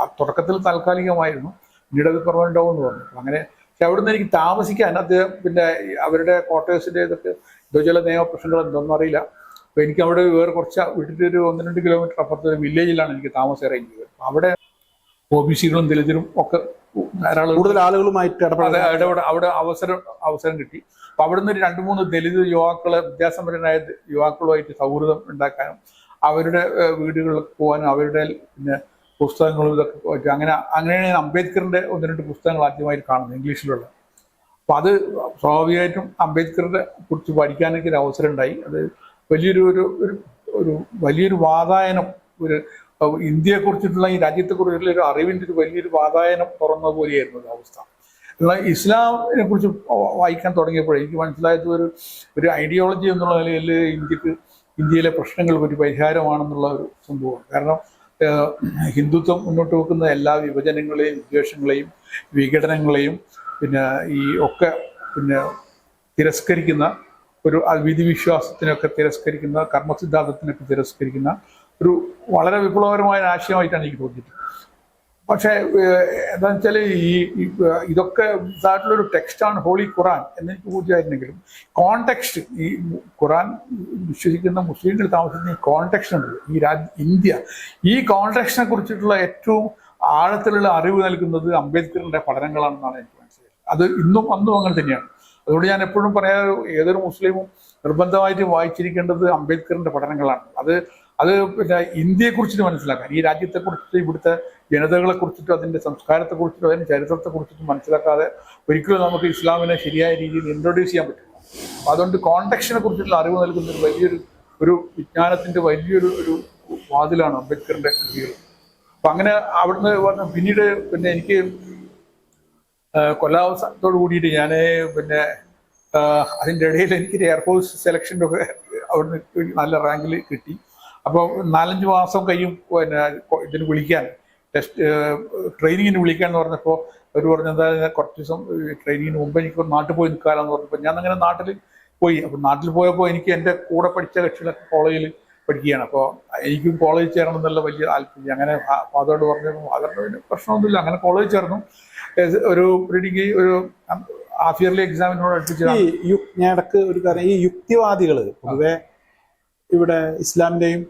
ആ തുടക്കത്തിൽ താൽക്കാലികമായിരുന്നു. പിന്നീട് അത് പെർമനന്റ് ആവും എന്ന് പറഞ്ഞു. അങ്ങനെ പക്ഷെ അവിടുന്ന് എനിക്ക് താമസിക്കാൻ അദ്ദേഹം പിന്നെ അവരുടെ ക്വാർട്ടേഴ്സിന്റെ ഇതൊക്കെ എന്തോ ചില നിയമപ്രശ്നങ്ങൾ എന്തൊന്നും അറിയില്ല. അപ്പോൾ എനിക്ക് അവിടെ വേറെ കുറച്ച് വിട്ടിട്ട് ഒരു ഒന്ന് രണ്ട് കിലോമീറ്റർ അപ്പുറത്ത് വില്ലേജിലാണ് എനിക്ക് താമസം അപ്പോൾ അവിടെ ഒ ബി സികളും ദലിതരും ഒക്കെ ധാരാളം കൂടുതൽ ആളുകളുമായിട്ട് ഇടപെടാൻ അവിടെ അവസരം അവസരം കിട്ടി അപ്പൊ അവിടുന്ന് ഒരു രണ്ട് മൂന്ന് ദലിത് യുവാക്കളെ വിദ്യാസമ്പന്നരായ യുവാക്കളുമായിട്ട് സൗഹൃദം ഉണ്ടാക്കാനും അവരുടെ വീടുകളിൽ പോകാനും അവരുടെ പിന്നെ പുസ്തകങ്ങളും ഇതൊക്കെ വായിച്ചു. അങ്ങനെ അങ്ങനെയാണ് അംബേദ്കറിന്റെ ഒന്ന് രണ്ട് പുസ്തകങ്ങൾ ആദ്യമായിട്ട് കാണുന്നത് ഇംഗ്ലീഷിലുള്ള അപ്പൊ അത് സ്വാഭാവികമായിട്ടും അംബേദ്കറിനെ കുറിച്ച് പഠിക്കാനൊക്കെ ഒരു അവസരം ഉണ്ടായി അത് വലിയൊരു ഒരു ഒരു വലിയൊരു വാതായനം ഒരു അഹ് ഇന്ത്യയെ കുറിച്ചിട്ടുള്ള ഈ രാജ്യത്തെ കുറിച്ചുള്ള ഒരു അറിവിന്റെ ഒരു വലിയൊരു വാതായനം തുറന്ന പോലെയായിരുന്നു ഒരു അവസ്ഥ. എന്നാൽ ഇസ്ലാമിനെ കുറിച്ച് വായിക്കാൻ തുടങ്ങിയപ്പോൾ എനിക്ക് മനസ്സിലായത് ഒരു ഒരു ഐഡിയോളജി എന്നുള്ള നിലയിൽ ഇന്ത്യയ്ക്ക് ഇന്ത്യയിലെ പ്രശ്നങ്ങൾക്ക് ഒരു പരിഹാരമാണെന്നുള്ള ഒരു സംഭവമാണ്. കാരണം ഹിന്ദുത്വം മുന്നോട്ട് വെക്കുന്ന എല്ലാ വിഭജനങ്ങളെയും വിദ്വേഷങ്ങളെയും വിഘടനങ്ങളെയും പിന്നെ ഈ ഒക്കെ പിന്നെ തിരസ്കരിക്കുന്ന ഒരു വിധിവിശ്വാസത്തിനൊക്കെ തിരസ്കരിക്കുന്ന കർമ്മസിദ്ധാന്തത്തിനൊക്കെ തിരസ്കരിക്കുന്ന ഒരു വളരെ വിപ്ലവകരമായ ആശയമായിട്ടാണ് എനിക്ക് തോന്നിയത്. പക്ഷേ എന്താണെന്ന് വെച്ചാൽ ഈ ഇതൊക്കെ ഇതായിട്ടുള്ളൊരു ടെക്സ്റ്റാണ് ഹോളി ഖുറാൻ എന്നെനിക്ക് പൂജയായിരുന്നെങ്കിലും കോണ്ടെക്സ്റ്റ് ഈ ഖുറാൻ വിശ്വസിക്കുന്ന മുസ്ലിങ്ങൾ താമസിക്കുന്ന ഈ കോണ്ടെക്സ്റ്റ് ഉണ്ട് ഈ രാജ്യ ഇന്ത്യ. ഈ കോണ്ടെക്സ്റ്റിനെ കുറിച്ചിട്ടുള്ള ഏറ്റവും ആഴത്തിലുള്ള അറിവ് നൽകുന്നത് അംബേദ്കറിന്റെ പഠനങ്ങളാണെന്നാണ് എനിക്ക് മനസ്സിലായത്. അത് ഇന്നും അന്നും അങ്ങനെ തന്നെയാണ്. അതുകൊണ്ട് ഞാൻ എപ്പോഴും പറയാറ് ഏതൊരു മുസ്ലിമും നിർബന്ധമായിട്ട് വായിച്ചിരിക്കേണ്ടത് അംബേദ്കറിന്റെ പഠനങ്ങളാണ്. അത് അത് പിന്നെ ഇന്ത്യയെ കുറിച്ചിട്ട് മനസ്സിലാക്കാൻ. ഈ രാജ്യത്തെ കുറിച്ചിട്ട് ഇവിടുത്തെ ജനതകളെ കുറിച്ചിട്ടും അതിന്റെ സംസ്കാരത്തെ കുറിച്ചിട്ടും അതിന്റെ ചരിത്രത്തെ കുറിച്ചിട്ടും മനസ്സിലാക്കാതെ ഒരിക്കലും നമുക്ക് ഇസ്ലാമിനെ ശരിയായ രീതിയിൽ ഇൻട്രൊഡ്യൂസ് ചെയ്യാൻ പറ്റും അതുകൊണ്ട് കോണ്ടക്സ്റ്റിനെ കുറിച്ചിട്ടുള്ള അറിവ് നൽകുന്ന ഒരു വലിയൊരു ഒരു വിജ്ഞാനത്തിന്റെ വലിയൊരു ഒരു വാതിലാണ് അംബേദ്കറിന്റെ കൃതികൾ. അപ്പൊ അങ്ങനെ അവിടുന്ന് പറഞ്ഞ പിന്നീട് പിന്നെ എനിക്ക് കൊല്ലാവസാനത്തോട് കൂടിയിട്ട് ഞാൻ പിന്നെ അതിന്റെ ഇടയിൽ എനിക്കൊരു എയർഫോഴ്സ് സെലക്ഷന്റെ ഒക്കെ അവിടുന്ന് നല്ല റാങ്കിൽ കിട്ടി. അപ്പോൾ നാലഞ്ച് മാസം കഴിയും പിന്നെ ഇതിന് വിളിക്കാൻ. ടെസ്റ്റ് ട്രെയിനിങ്ങിന് വിളിക്കാൻ എന്ന് പറഞ്ഞപ്പോൾ അവർ പറഞ്ഞു എന്താ കുറച്ച് ദിവസം ട്രെയിനിങ്ങിന് മുമ്പ് എനിക്ക് നാട്ടിൽ പോയി നിൽക്കാമെന്ന് പറഞ്ഞപ്പോൾ ഞാൻ അങ്ങനെ നാട്ടിൽ പോയി. അപ്പോൾ നാട്ടിൽ പോയപ്പോൾ എനിക്ക് എന്റെ കൂടെ പഠിച്ച കക്ഷികളൊക്കെ കോളേജിൽ പഠിക്കുകയാണ്. അപ്പോൾ എനിക്കും കോളേജിൽ ചേരണം എന്നുള്ള വലിയ താല്പര്യം. അങ്ങനെ ഫാദറോട് പറഞ്ഞപ്പോൾ ഫാദറിന് പിന്നെ പ്രശ്നമൊന്നുമില്ല. അങ്ങനെ കോളേജിൽ ചേർന്നു. ഒരു ഡിഗ്രി ഒരു ഹാഫ് ഇയർലി എക്സാമിനോട് അടുപ്പിച്ച് ഞാൻ ഇടയ്ക്ക് ഒരു കാര്യം ഈ യുക്തിവാദികൾ പൊതുവെ ഇവിടെ ഇസ്ലാമിന്റെയും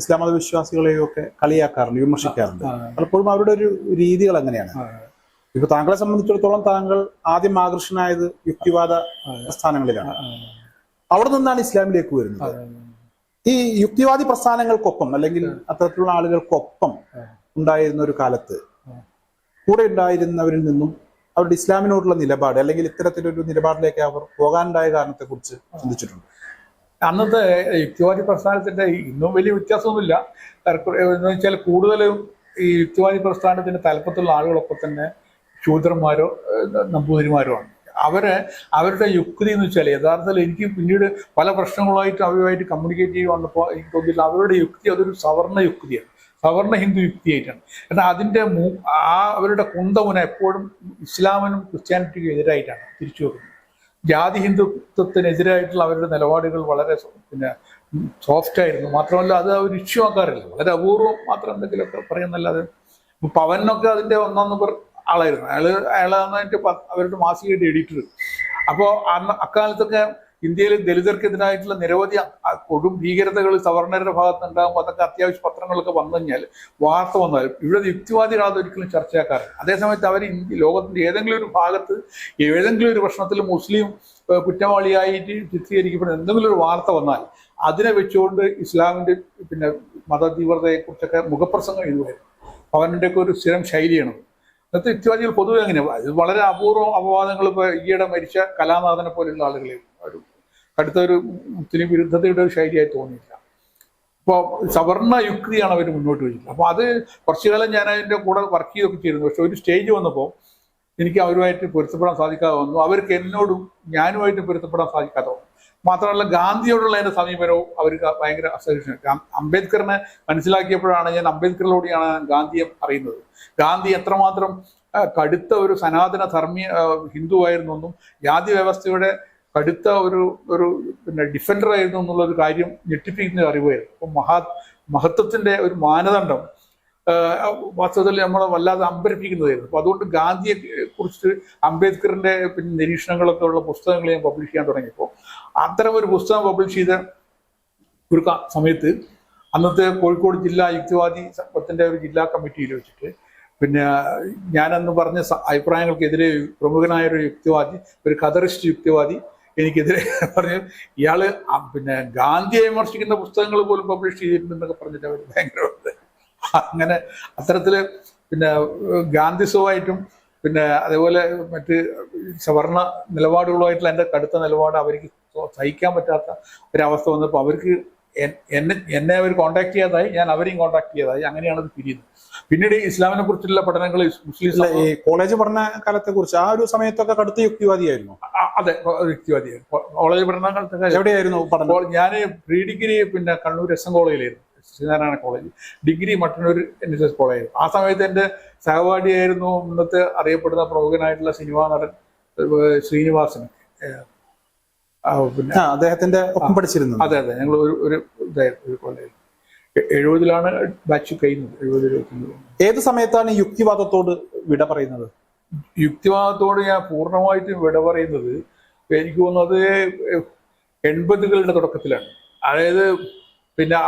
ഇസ്ലാം മതവിശ്വാസികളെയും ഒക്കെ കളിയാക്കാറുണ്ട് വിമർശിക്കാറുണ്ട്. പലപ്പോഴും അവരുടെ ഒരു രീതികൾ എങ്ങനെയാണ് ഇപ്പൊ താങ്കളെ സംബന്ധിച്ചിടത്തോളം താങ്കൾ ആദ്യം ആകർഷണായത് യുക്തിവാദ പ്രസ്ഥാനങ്ങളിലാണ്. അവിടെ നിന്നാണ് ഇസ്ലാമിലേക്ക് വരുന്നത്. ഈ യുക്തിവാദി പ്രസ്ഥാനങ്ങൾക്കൊപ്പം അല്ലെങ്കിൽ അത്തരത്തിലുള്ള ആളുകൾക്കൊപ്പം ഉണ്ടായിരുന്ന ഒരു കാലത്ത് കൂടെ ഉണ്ടായിരുന്നവരിൽ നിന്നും അവരുടെ ഇസ്ലാമിനോടുള്ള നിലപാട് അല്ലെങ്കിൽ ഇത്തരത്തിലൊരു നിലപാടിലേക്ക് അവർ പോകാനുണ്ടായ കാരണത്തെ കുറിച്ച് ചിന്തിച്ചിട്ടുണ്ട്. അന്നത്തെ യുക്തിവാദി പ്രസ്ഥാനത്തിന്റെ ഇന്നും വലിയ വ്യത്യാസമൊന്നുമില്ല. എന്ന് വെച്ചാൽ കൂടുതലും ഈ യുക്തിവാദി പ്രസ്ഥാനത്തിന്റെ തലപ്പത്തുള്ള ആളുകളൊക്കെ തന്നെ ശൂദ്രന്മാരോ നമ്പൂതിരിമാരോ ആണ്. അവർ അവരുടെ യുക്തി എന്ന് വെച്ചാൽ യഥാർത്ഥത്തിൽ എനിക്ക് പിന്നീട് പല പ്രശ്നങ്ങളുമായിട്ട് അവരുമായിട്ട് കമ്മ്യൂണിക്കേറ്റ് ചെയ്ത് വന്നപ്പോൾ എനിക്ക് തോന്നിയില്ല. അവരുടെ യുക്തി അതൊരു സവർണ യുക്തിയാണ്. സവർണ ഹിന്ദു യുക്തിയായിട്ടാണ്. എന്നാൽ അതിന്റെ ആ അവരുടെ കുന്തമുന എപ്പോഴും ഇസ്ലാമിനും ക്രിസ്ത്യാനിറ്റിക്കും എതിരായിട്ടാണ്. തിരിച്ചു വെക്കുന്നത് ജാതി ഹിന്ദുത്വത്തിനെതിരായിട്ടുള്ള അവരുടെ നിലപാടുകൾ വളരെ പിന്നെ സോഫ്റ്റ് ആയിരുന്നു. മാത്രമല്ല അത് അവർ ഇഷ്യൂ ആക്കാറില്ല. വളരെ അപൂർവം മാത്രം എന്തെങ്കിലുമൊക്കെ പറയുന്നല്ലാതെ പവനൊക്കെ അതിന്റെ ഒന്നാം നമ്പർ ആളായിരുന്നു. അയാൾ അയാളാണ് അതിന്റെ പ- അവരുടെ മാസികയുടെ എഡിറ്റർ അപ്പോൾ അന്ന് അക്കാലത്തൊക്കെ ഇന്ത്യയിൽ ദലിതർക്കെതിരായിട്ടുള്ള നിരവധി കൊടും ഭീകരതകൾ സവർണരുടെ ഭാഗത്ത് ഉണ്ടാകുമ്പോൾ അതൊക്കെ അത്യാവശ്യ പത്രങ്ങളൊക്കെ വന്നു കഴിഞ്ഞാൽ വാർത്ത വന്നാൽ ഇവിടെ യുക്തിവാദികൾ അതൊരിക്കലും ചർച്ചയാക്കാറില്ല. അതേസമയത്ത് അവർ ലോകത്തിന്റെ ഏതെങ്കിലും ഒരു ഭാഗത്ത് ഏതെങ്കിലും ഒരു പ്രശ്നത്തിൽ മുസ്ലിം കുറ്റവാളിയായിട്ട് ചിത്രീകരിക്കപ്പെടുന്ന എന്തെങ്കിലും ഒരു വാർത്ത വന്നാൽ അതിനെ വെച്ചുകൊണ്ട് ഇസ്ലാമിന്റെ പിന്നെ മത തീവ്രതയെ കുറിച്ചൊക്കെ മുഖപ്രസംഗം എഴുതുമായിരുന്നു. അവനുടെയൊക്കെ ഒരു സ്ഥിരം ശൈലിയാണ്. ഇന്നത്തെ യുക്തിവാദികൾ പൊതുവെ അങ്ങനെയാണ് ഇത് വളരെ അപൂർവം അപവാദങ്ങൾ ഇപ്പോൾ ഈയിടെ മരിച്ച കലാനാഥനെ പോലെയുള്ള ആളുകളെ ഒരു മുസ്ലിം വിരുദ്ധതയുടെ ഒരു ശൈലിയായി തോന്നിയില്ല. അപ്പോൾ സവർണ യുക്തിയാണ് അവർ മുന്നോട്ട് വെച്ചത് അപ്പോൾ അത് കുറച്ചു കാലം ഞാൻ അതിന്റെ കൂടെ വർക്ക് ചെയ്തൊക്കെ ചെയ്തിരുന്നു. പക്ഷെ ഒരു സ്റ്റേജ് വന്നപ്പോൾ എനിക്ക് അവരുമായിട്ട് പൊരുത്തപ്പെടാൻ സാധിക്കാതെ വന്നു. അവർക്ക് എന്നോടും ഞാനുമായിട്ട് പൊരുത്തപ്പെടാൻ സാധിക്കാതെ വന്നു. മാത്രമല്ല ഗാന്ധിയോടുള്ള എന്റെ സമീപനവും അവർക്ക് ഭയങ്കര അസഹിഷ്ണു. അംബേദ്കറിനെ മനസ്സിലാക്കിയപ്പോഴാണ് ഞാൻ അംബേദ്കറിലൂടെയാണ് ഗാന്ധിയെ അറിയുന്നത്. ഗാന്ധി എത്രമാത്രം കടുത്ത ഒരു സനാതന ധർമ്മീയ ആ, ഹിന്ദുവായിരുന്നു എന്നും ജാതി വ്യവസ്ഥയുടെ കടുത്ത ഒരു ഒരു പിന്നെ ഡിഫൻഡർ ആയിരുന്നു എന്നുള്ള ഒരു കാര്യം ഞെട്ടിപ്പിക്കുന്ന അറിവായിരുന്നു. അപ്പം മഹാ മഹത്വത്തിന്റെ ഒരു മാനദണ്ഡം വാസ്തവത്തിൽ നമ്മളെ വല്ലാതെ അമ്പരപ്പിക്കുന്നതായിരുന്നു. അപ്പൊ അതുകൊണ്ട് ഗാന്ധിയെ കുറിച്ച് അംബേദ്കറിന്റെ പിന്നെ നിരീക്ഷണങ്ങളൊക്കെ ഉള്ള പുസ്തകങ്ങൾ ഞാൻ പബ്ലിഷ് ചെയ്യാൻ തുടങ്ങിയപ്പോൾ അത്തരം ഒരു പുസ്തകം പബ്ലിഷ് ചെയ്ത ഒരു സമയത്ത് അന്നത്തെ കോഴിക്കോട് ജില്ലാ യുക്തിവാദി സംഘത്തിന്റെ ഒരു ജില്ലാ കമ്മിറ്റിയിൽ വെച്ചിട്ട് പിന്നെ ഞാനന്ന് പറഞ്ഞ അഭിപ്രായങ്ങൾക്കെതിരെ പ്രമുഖനായ ഒരു യുക്തിവാദി ഒരു കഥറിസ്റ്റ് യുക്തിവാദി എനിക്കെതിരെ പറഞ്ഞു ഇയാൾ ആ പിന്നെ ഗാന്ധിയെ വിമർശിക്കുന്ന പുസ്തകങ്ങൾ പോലും പബ്ലിഷ് ചെയ്തിട്ടുണ്ടെന്നൊക്കെ പറഞ്ഞിട്ട് അവർ ഭയങ്കര അങ്ങനെ അത്തരത്തിൽ പിന്നെ ഗാന്ധിസവുമായിട്ടും പിന്നെ അതേപോലെ മറ്റ് സവർണ നിലപാടുകളുമായിട്ടുള്ള എന്റെ കടുത്ത നിലപാട് അവർക്ക് സഹിക്കാൻ പറ്റാത്ത ഒരവസ്ഥ വന്നപ്പോൾ അവർക്ക് എന്നെ എന്നെ അവർ കോൺടാക്ട് ചെയ്യാതായി ഞാൻ അവരെയും കോൺടാക്ട് ചെയ്യാതായി അങ്ങനെയാണ് അത് പിരിയുന്നത്. പിന്നീട് ഇസ്ലാമിനെ കുറിച്ചുള്ള പഠനങ്ങൾ മുസ്ലിം ഈ കോളേജ് പഠന കാലത്തെ കുറിച്ച് ആ ഒരു സമയത്തൊക്കെ കടുത്ത യുക്തിവാദിയായിരുന്നു. അതെ യുക്തിവാദിയായിരുന്നു. കോളേജ് പഠനകാലത്തൊക്കെ എവിടെയായിരുന്നു ഞാൻ പ്രീ ഡിഗ്രി പിന്നെ Kannur S M കോളേജിലായിരുന്നു. Sreenarayana college. Degree Mattannur N S S college ആ സമയത്ത് എന്റെ സഹപാഠിയായിരുന്നു ഇന്നത്തെ അറിയപ്പെടുന്ന പ്രമുഖനായിട്ടുള്ള സിനിമാ നടൻ ശ്രീനിവാസൻ. പിന്നെ അദ്ദേഹത്തിന്റെ ഒപ്പം പഠിച്ചിരുന്നു അതെ അതെ ഞങ്ങൾ ഒരു ഒരു ഇതായിരുന്നു കോളേജ് എഴുപതിലാണ് ബാച്ച് കഴിയുന്നത് എഴുപത് എഴുപത്തി ഏത് സമയത്താണ് യുക്തിവാദത്തോട് വിട പറയുന്നത്? യുക്തിവാദത്തോട് ഞാൻ പൂർണമായിട്ടും വിട പറയുന്നത് എനിക്ക് തോന്നുന്നത് എൺപതുകളുടെ തുടക്കത്തിലാണ്. അതായത് പിന്നെ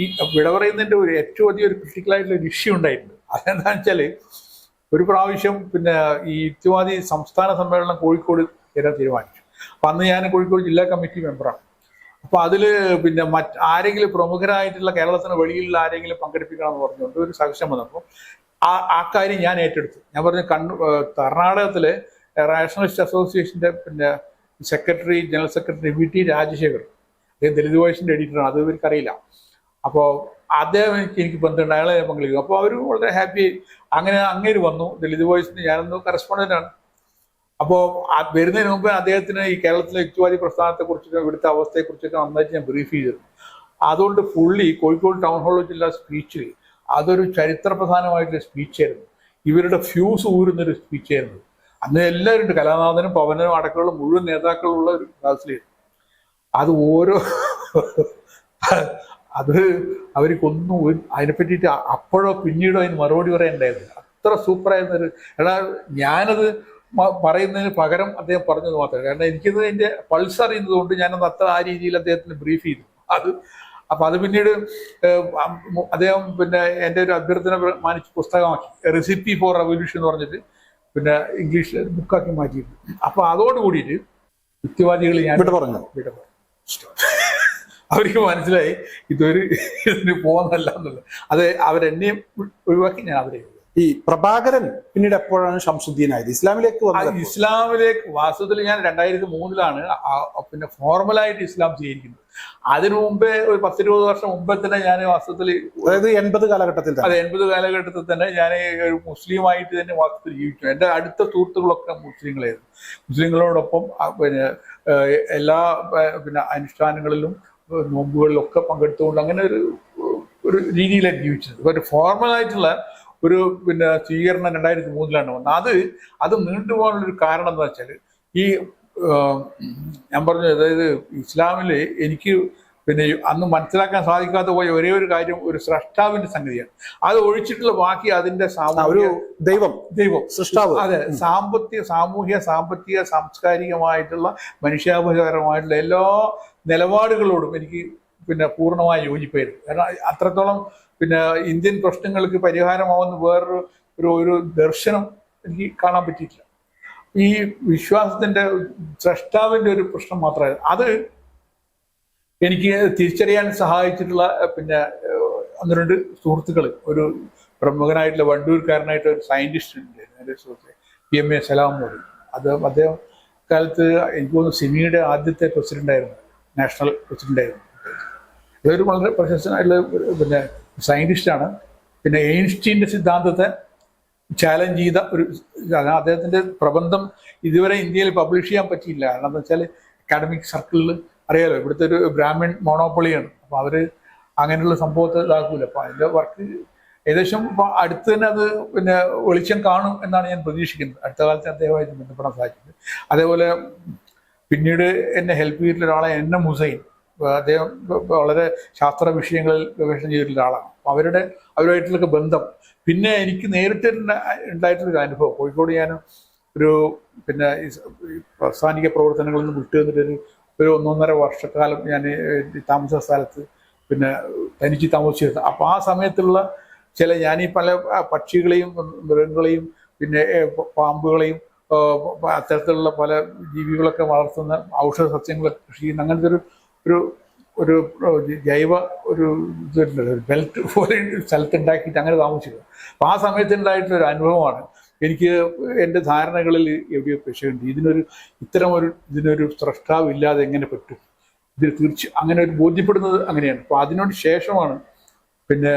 ഈ വിട പറയുന്നതിന്റെ ഒരു ഏറ്റവും അധികം ഒരു ക്രിട്ടിക്കൽ ആയിട്ടുള്ള ഒരു ഇഷ്യൂ ഉണ്ടായിട്ടുണ്ട്. അതെന്താണെന്ന് വെച്ചാൽ ഒരു പ്രാവശ്യം പിന്നെ ഈ യുക്തിവാദി സംസ്ഥാന സമ്മേളനം കോഴിക്കോട് ചേരാൻ തീരുമാനിച്ചു. അപ്പൊ അന്ന് ഞാൻ കോഴിക്കോട് ജില്ലാ കമ്മിറ്റി മെമ്പറാണ് അപ്പൊ അതിൽ പിന്നെ മറ്റ് ആരെങ്കിലും പ്രമുഖരായിട്ടുള്ള കേരളത്തിന് വെളിയിലുള്ള ആരെങ്കിലും പങ്കെടുപ്പിക്കണം എന്ന് പറഞ്ഞുകൊണ്ട് ഒരു സജഷൻ വന്നപ്പോൾ ആ ആ കാര്യം ഞാൻ ഏറ്റെടുത്തു. ഞാൻ പറഞ്ഞു കണ്ണു കർണാടകത്തിലെ നാഷണലിസ്റ്റ് അസോസിയേഷന്റെ പിന്നെ secretary general secretary V T Rajashekhar അദ്ദേഹം ദലിത് വോയിസിന്റെ എഡിറ്ററാണ് അത് ഇവർക്കറിയില്ല. അപ്പോൾ അദ്ദേഹം എനിക്ക് എനിക്ക് ബന്ധമുണ്ട്. അയാളെ പങ്കെടുക്കും അപ്പോൾ അവർ വളരെ ഹാപ്പി അങ്ങനെ അങ്ങേര് വന്നു. ദലിത് വോയിസിന് ഞാനൊന്ന് കറസ്പോണ്ടന്റ് ആണ്. അപ്പോൾ വരുന്നതിന് മുമ്പ് അദ്ദേഹത്തിന് ഈ കേരളത്തിലെ യുക്തിവാദി പ്രസ്ഥാനത്തെ കുറിച്ചിട്ട് ഇവിടുത്തെ അവസ്ഥയെ കുറിച്ചൊക്കെ നന്നായിട്ട് ഞാൻ ബ്രീഫ് ചെയ്തിരുന്നു. അതുകൊണ്ട് ഫുള്ളി കോഴിക്കോട് ടൗൺ ഹാളിൽ വെച്ചുള്ള സ്പീച്ചിൽ അതൊരു ചരിത്ര പ്രധാനമായിട്ടുള്ള സ്പീച്ചായിരുന്നു ഇവരുടെ ഫ്യൂസ് ഊരുന്നൊരു സ്പീച്ചായിരുന്നു അന്ന് എല്ലാവരും ഉണ്ട്. കലാനാഥനും പവനും അടക്കമുള്ള മുഴുവൻ നേതാക്കളുള്ള ഒരു ക്ലാസ്സിലായിരുന്നു അത് ഓരോ അത് അവർക്കൊന്നും അതിനെ പറ്റിയിട്ട് അപ്പോഴോ പിന്നീടോ അതിന് മറുപടി പറയണ്ടായിരുന്നു അത്ര സൂപ്പറായിരുന്നൊരു എടാ ഞാനത് പറയുന്നതിന് പകരം അദ്ദേഹം പറഞ്ഞത് മാത്രമേ. കാരണം എനിക്കത് എന്റെ പൾസ് അറിയുന്നത് കൊണ്ട് ഞാനത് അത്ര ആ രീതിയിൽ അദ്ദേഹത്തിന് ബ്രീഫ് ചെയ്തു. അത് അപ്പൊ അത് പിന്നീട് അദ്ദേഹം പിന്നെ എന്റെ ഒരു അഭ്യർത്ഥന മാനിച്ച് പുസ്തകമാക്കി. റെസിപ്പി ഫോർ റവല്യൂഷൻ എന്ന് പറഞ്ഞിട്ട് പിന്നെ ഇംഗ്ലീഷിൽ ബുക്കാക്കി മാറ്റിയിരുന്നു അപ്പൊ അതോട് കൂടിയിട്ട് യുക്തിവാദികൾ ഞാൻ പറഞ്ഞു. അവർക്ക് മനസ്സിലായി ഇതൊരു ഇതിന് പോകുന്നല്ല എന്നുള്ളത്. അത് അവരെന്നെയും ഒഴിവാക്കി ഞാൻ അവരെ ഒഴിവാക്കി. ഈ പ്രഭാകരൻ പിന്നീട് എപ്പോഴാണ് ഷംസുദ്ദീൻ ആയത് ഇസ്ലാമിലേക്ക് വന്നത്? ഇസ്ലാമിലേക്ക് വാസ്തവത്തിൽ ഞാൻ രണ്ടായിരത്തി മൂന്നിലാണ് പിന്നെ ഫോർമലായിട്ട് ഇസ്ലാം സ്വീകരിക്കുന്നത്. അതിനു മുമ്പേ ഒരു പത്തിരുപത് വർഷം മുമ്പേ തന്നെ ഞാൻ വാസ്തവത്തിൽ അതായത് എൺപത് കാലഘട്ടത്തിൽ അതെ എൺപത് കാലഘട്ടത്തിൽ തന്നെ ഞാൻ ഒരു മുസ്ലിമായിട്ട് തന്നെ വാസ്തവത്തിൽ ജീവിച്ചു. എന്റെ അടുത്ത സുഹൃത്തുക്കളൊക്കെ മുസ്ലിങ്ങളായിരുന്നു. മുസ്ലിങ്ങളോടൊപ്പം പിന്നെ എല്ലാ പിന്നെ അനുഷ്ഠാനങ്ങളിലും നോമ്പുകളിലൊക്കെ പങ്കെടുത്തുകൊണ്ട് അങ്ങനെ ഒരു ഒരു രീതിയിലാണ് ജീവിച്ചത്. ഒരു ഫോർമലായിട്ടുള്ള ഒരു പിന്നെ സ്വീകരണം രണ്ടായിരത്തി മൂന്നിലാണ് വന്നത്. അത് അത് നീണ്ടുപോകാനുള്ള ഒരു കാരണം എന്താ വെച്ചാൽ ഈ ഞാൻ പറഞ്ഞു അതായത് ഇസ്ലാമിൽ എനിക്ക് പിന്നെ അന്ന് മനസ്സിലാക്കാൻ സാധിക്കാതെ പോയ ഒരേ ഒരു കാര്യം ഒരു സ്രഷ്ടാവിന്റെ സംഗതിയാണ്. അത് ഒഴിച്ചിട്ടുള്ള ബാക്കി അതിന്റെ ഒരു ദൈവം. ദൈവം. സൃഷ്ടാവ് അതെ സാമ്പത്തിക സാമൂഹ്യ സാമ്പത്തിക സാംസ്കാരികമായിട്ടുള്ള മനുഷ്യാപകരമായിട്ടുള്ള എല്ലാ നിലപാടുകളോടും എനിക്ക് പിന്നെ പൂർണമായി യോജിപ്പായിരുന്നു കാരണം അത്രത്തോളം പിന്നെ ഇന്ത്യൻ പ്രശ്നങ്ങൾക്ക് പരിഹാരമാവുന്ന വേറൊരു ഒരു ഒരു ദർശനം എനിക്ക് കാണാൻ പറ്റിയിട്ടില്ല. ഈ വിശ്വാസത്തിന്റെ സ്രഷ്ടാവിന്റെ ഒരു പ്രശ്നം മാത്രമേ അത് എനിക്ക് തിരിച്ചറിയാൻ സഹായിച്ചിട്ടുള്ള പിന്നെ ഒന്ന് രണ്ട് സുഹൃത്തുക്കൾ ഒരു പ്രമുഖനായിട്ടുള്ള വണ്ടൂർക്കാരനായിട്ട് ഒരു സയന്റിസ്റ്റ് ഉണ്ട്. എന്റെ സുഹൃത്ത് P M A Salam Modi. അത് അദ്ദേഹം കാലത്ത് എനിക്ക് തോന്നുന്നു സിമിയുടെ ആദ്യത്തെ പ്രസിഡന്റ് ആയിരുന്നു നാഷണൽ പ്രസിഡന്റ് ആയിരുന്നു അതൊരു വളരെ പ്രശസ്തനായിട്ടുള്ള പിന്നെ സയന്റിസ്റ്റാണ്. പിന്നെ എയിൻസ്റ്റീന്റെ സിദ്ധാന്തത്തെ ചാലഞ്ച് ചെയ്ത ഒരു അദ്ദേഹത്തിന്റെ പ്രബന്ധം ഇതുവരെ ഇന്ത്യയിൽ പബ്ലിഷ് ചെയ്യാൻ പറ്റിയില്ല. കാരണം എന്താ വെച്ചാൽ അക്കാഡമിക് സർക്കിളിൽ അറിയാലോ ഇവിടുത്തെ ഒരു ബ്രാഹ്മിൺ മോണോപ്പൊളിയാണ് അപ്പോൾ അവർ അങ്ങനെയുള്ള സംഭവത്തെ ഇതാക്കൂല. അപ്പോൾ അതിന്റെ വർക്ക് ഏകദേശം ഇപ്പോൾ അടുത്ത് തന്നെ അത് പിന്നെ വെളിച്ചം കാണും എന്നാണ് ഞാൻ പ്രതീക്ഷിക്കുന്നത്. അടുത്ത കാലത്ത് അദ്ദേഹമായിട്ട് ബന്ധപ്പെടാൻ സാധിച്ചത് അതേപോലെ പിന്നീട് എന്നെ ഹെൽപ്പ് ചെയ്തിട്ടുള്ള ഒരാളെ എൻ എം ഹുസൈൻ. അദ്ദേഹം വളരെ ശാസ്ത്ര വിഷയങ്ങളിൽ ഗവേഷണം ചെയ്തിട്ടുള്ള ഒരാളാണ് അവരുടെ അവരുമായിട്ടുള്ള ബന്ധം. പിന്നെ എനിക്ക് നേരിട്ട് ഉണ്ടായിട്ടുള്ളൊരു അനുഭവം. കോഴിക്കോട് ഞാൻ ഒരു പിന്നെ പ്രസ്ഥാനിക പ്രവർത്തനങ്ങളിൽ നിന്ന് വിട്ടു വന്നിട്ടൊരു ഒരു ഒന്നൊന്നര വർഷക്കാലം ഞാൻ താമസ സ്ഥലത്ത് പിന്നെ തനിച്ച് താമസിച്ചിരുന്നു. അപ്പോൾ ആ സമയത്തുള്ള ചില ഞാൻ ഈ പല പക്ഷികളെയും മൃഗങ്ങളെയും പിന്നെ പാമ്പുകളെയും അത്തരത്തിലുള്ള പല ജീവികളൊക്കെ വളർത്തുന്ന ഔഷധ സസ്യങ്ങളൊക്കെ കൃഷി ചെയ്യുന്ന അങ്ങനത്തെ ഒരു ഒരു ഒരു ജൈവ ഒരു ബെൽറ്റ് പോലെ സ്ഥലത്ത് ഉണ്ടാക്കിയിട്ട് അങ്ങനെ താമസിക്കുക അപ്പോൾ ആ സമയത്ത് ഉണ്ടായിട്ടുള്ള ഒരു അനുഭവമാണ്. എനിക്ക് എന്റെ ധാരണകളിൽ എവിടെയോ പിശകുണ്ട് ഇതിനൊരു ഇത്തരം ഒരു ഇതിനൊരു സ്രഷ്ടാവ് ഇല്ലാതെ എങ്ങനെ പറ്റും? ഇതിൽ തീർച്ച അങ്ങനെ ഒരു ബോധ്യപ്പെടുന്നത് അങ്ങനെയാണ്. അപ്പോൾ അതിനോട് ശേഷമാണ് പിന്നെ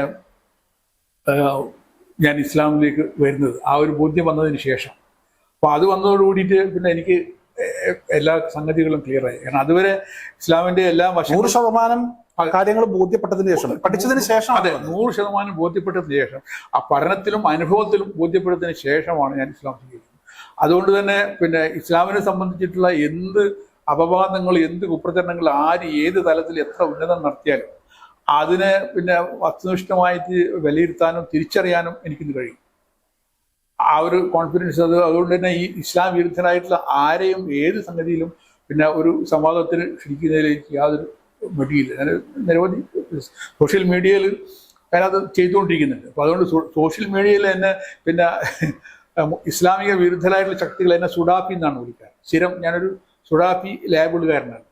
ഞാൻ ഇസ്ലാമിലേക്ക് വരുന്നത്. ആ ഒരു ബോധ്യം വന്നതിന് ശേഷം. അപ്പോൾ അത് വന്നതോട് കൂടിയിട്ട് പിന്നെ എനിക്ക് എല്ലാ സംഗതികളും ക്ലിയർ ആയി. കാരണം അതുവരെ ഇസ്ലാമിന്റെ എല്ലാ വശങ്ങളും നൂറ് ശതമാനം കാര്യങ്ങൾ ബോധ്യപ്പെട്ടതിന് ശേഷം പഠിച്ചതിന് ശേഷം അതെ നൂറ് ശതമാനം ബോധ്യപ്പെട്ടതിന് ശേഷം ആ പഠനത്തിലും അനുഭവത്തിലും ബോധ്യപ്പെട്ടതിന് ശേഷമാണ് ഞാൻ ഇസ്ലാം സ്വീകരിക്കുന്നത്. അതുകൊണ്ട് തന്നെ പിന്നെ ഇസ്ലാമിനെ സംബന്ധിച്ചിട്ടുള്ള എന്ത് അപവാദങ്ങൾ എന്ത് കുപ്രചരണങ്ങൾ ആര് ഏത് തലത്തിൽ എത്ര ഉന്നതം നടത്തിയാലും അതിനെ പിന്നെ വസ്തുനിഷ്ഠമായിട്ട് വിലയിരുത്താനും തിരിച്ചറിയാനും എനിക്കിന്ന് കഴിയും. ആ ഒരു കോൺഫിഡൻസ് അത് അതുകൊണ്ട് തന്നെ ഈ ഇസ്ലാം വിരുദ്ധനായിട്ടുള്ള ആരെയും ഏത് സംഗതിയിലും പിന്നെ ഒരു സംവാദത്തിന് ക്ഷണിക്കുന്നതിലേക്ക് യാതൊരു മടിയില്ല. അങ്ങനെ നിരവധി സോഷ്യൽ മീഡിയയിൽ അതിനകത്ത് ചെയ്തുകൊണ്ടിരിക്കുന്നുണ്ട്. അപ്പോൾ അതുകൊണ്ട് സോഷ്യൽ മീഡിയയിൽ തന്നെ പിന്നെ ഇസ്ലാമിക വിരുദ്ധരായിട്ടുള്ള ശക്തികൾ എന്നെ സുഡാപ്പി എന്നാണ് വിളിക്കാറ്. സ്ഥിരം ഞാനൊരു സുഡാപ്പി ലേബിളുകാരനാണ്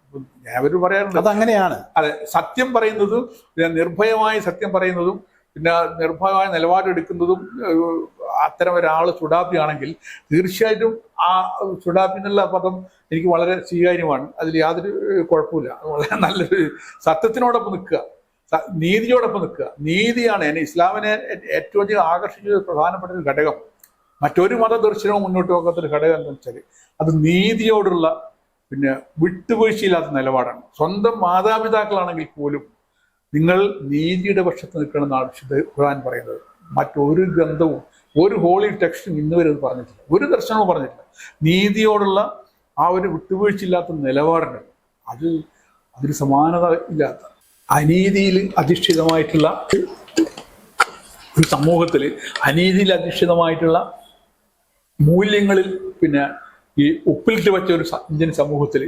ഞാൻ അവർ പറയാറുണ്ട്. അതങ്ങനെയാണ്. അതെ സത്യം പറയുന്നതും പിന്നെ നിർഭയമായി സത്യം പറയുന്നതും പിന്നെ നിർഭയമായ നിലപാടെടുക്കുന്നതും അത്തരം ഒരാൾ ചുടാപ്പിയാണെങ്കിൽ തീർച്ചയായിട്ടും ആ ചുടാപ്പി എന്നുള്ള പദം എനിക്ക് വളരെ സ്വീകാര്യമാണ്. അതിൽ യാതൊരു കുഴപ്പമില്ല വളരെ നല്ലൊരു സത്യത്തിനോടൊപ്പം നിൽക്കുക. നീതിയോടൊപ്പം നിൽക്കുക. നീതിയാണ് എന്നെ ഇസ്ലാമിനെ ഏറ്റവും അധികം ആകർഷിച്ച ഒരു പ്രധാനപ്പെട്ട ഒരു ഘടകം. മറ്റൊരു മതദർശനവും മുന്നോട്ട് പോകാത്തൊരു ഘടകം എന്ന് വെച്ചാൽ അത് നീതിയോടുള്ള പിന്നെ വിട്ടുവീഴ്ചയില്ലാത്ത നിലപാടാണ്. സ്വന്തം മാതാപിതാക്കളാണെങ്കിൽ പോലും നിങ്ങൾ നീതിയുടെ പക്ഷത്ത് നിൽക്കണമെന്നാണ് ഖുർആൻ പറയുന്നത്. മറ്റൊരു ഗ്രന്ഥവും ഒരു ഹോളി ടെക്സ്റ്റും ഇന്ന് വരെ അത് പറഞ്ഞിട്ടില്ല. ഒരു ദർശനവും പറഞ്ഞിട്ടില്ല. നീതിയോടുള്ള ആ ഒരു വിട്ടുവീഴ്ച ഇല്ലാത്ത നിലപാടുണ്ട് അത് അതിന് സമാനത ഇല്ലാത്ത അനീതിയിൽ അധിഷ്ഠിതമായിട്ടുള്ള ഒരു സമൂഹത്തിൽ അനീതിയിൽ അധിഷ്ഠിതമായിട്ടുള്ള മൂല്യങ്ങളിൽ പിന്നെ ഈ ഉപ്പിലിട്ട് വെച്ച ഒരു ഇന്ത്യൻ സമൂഹത്തിൽ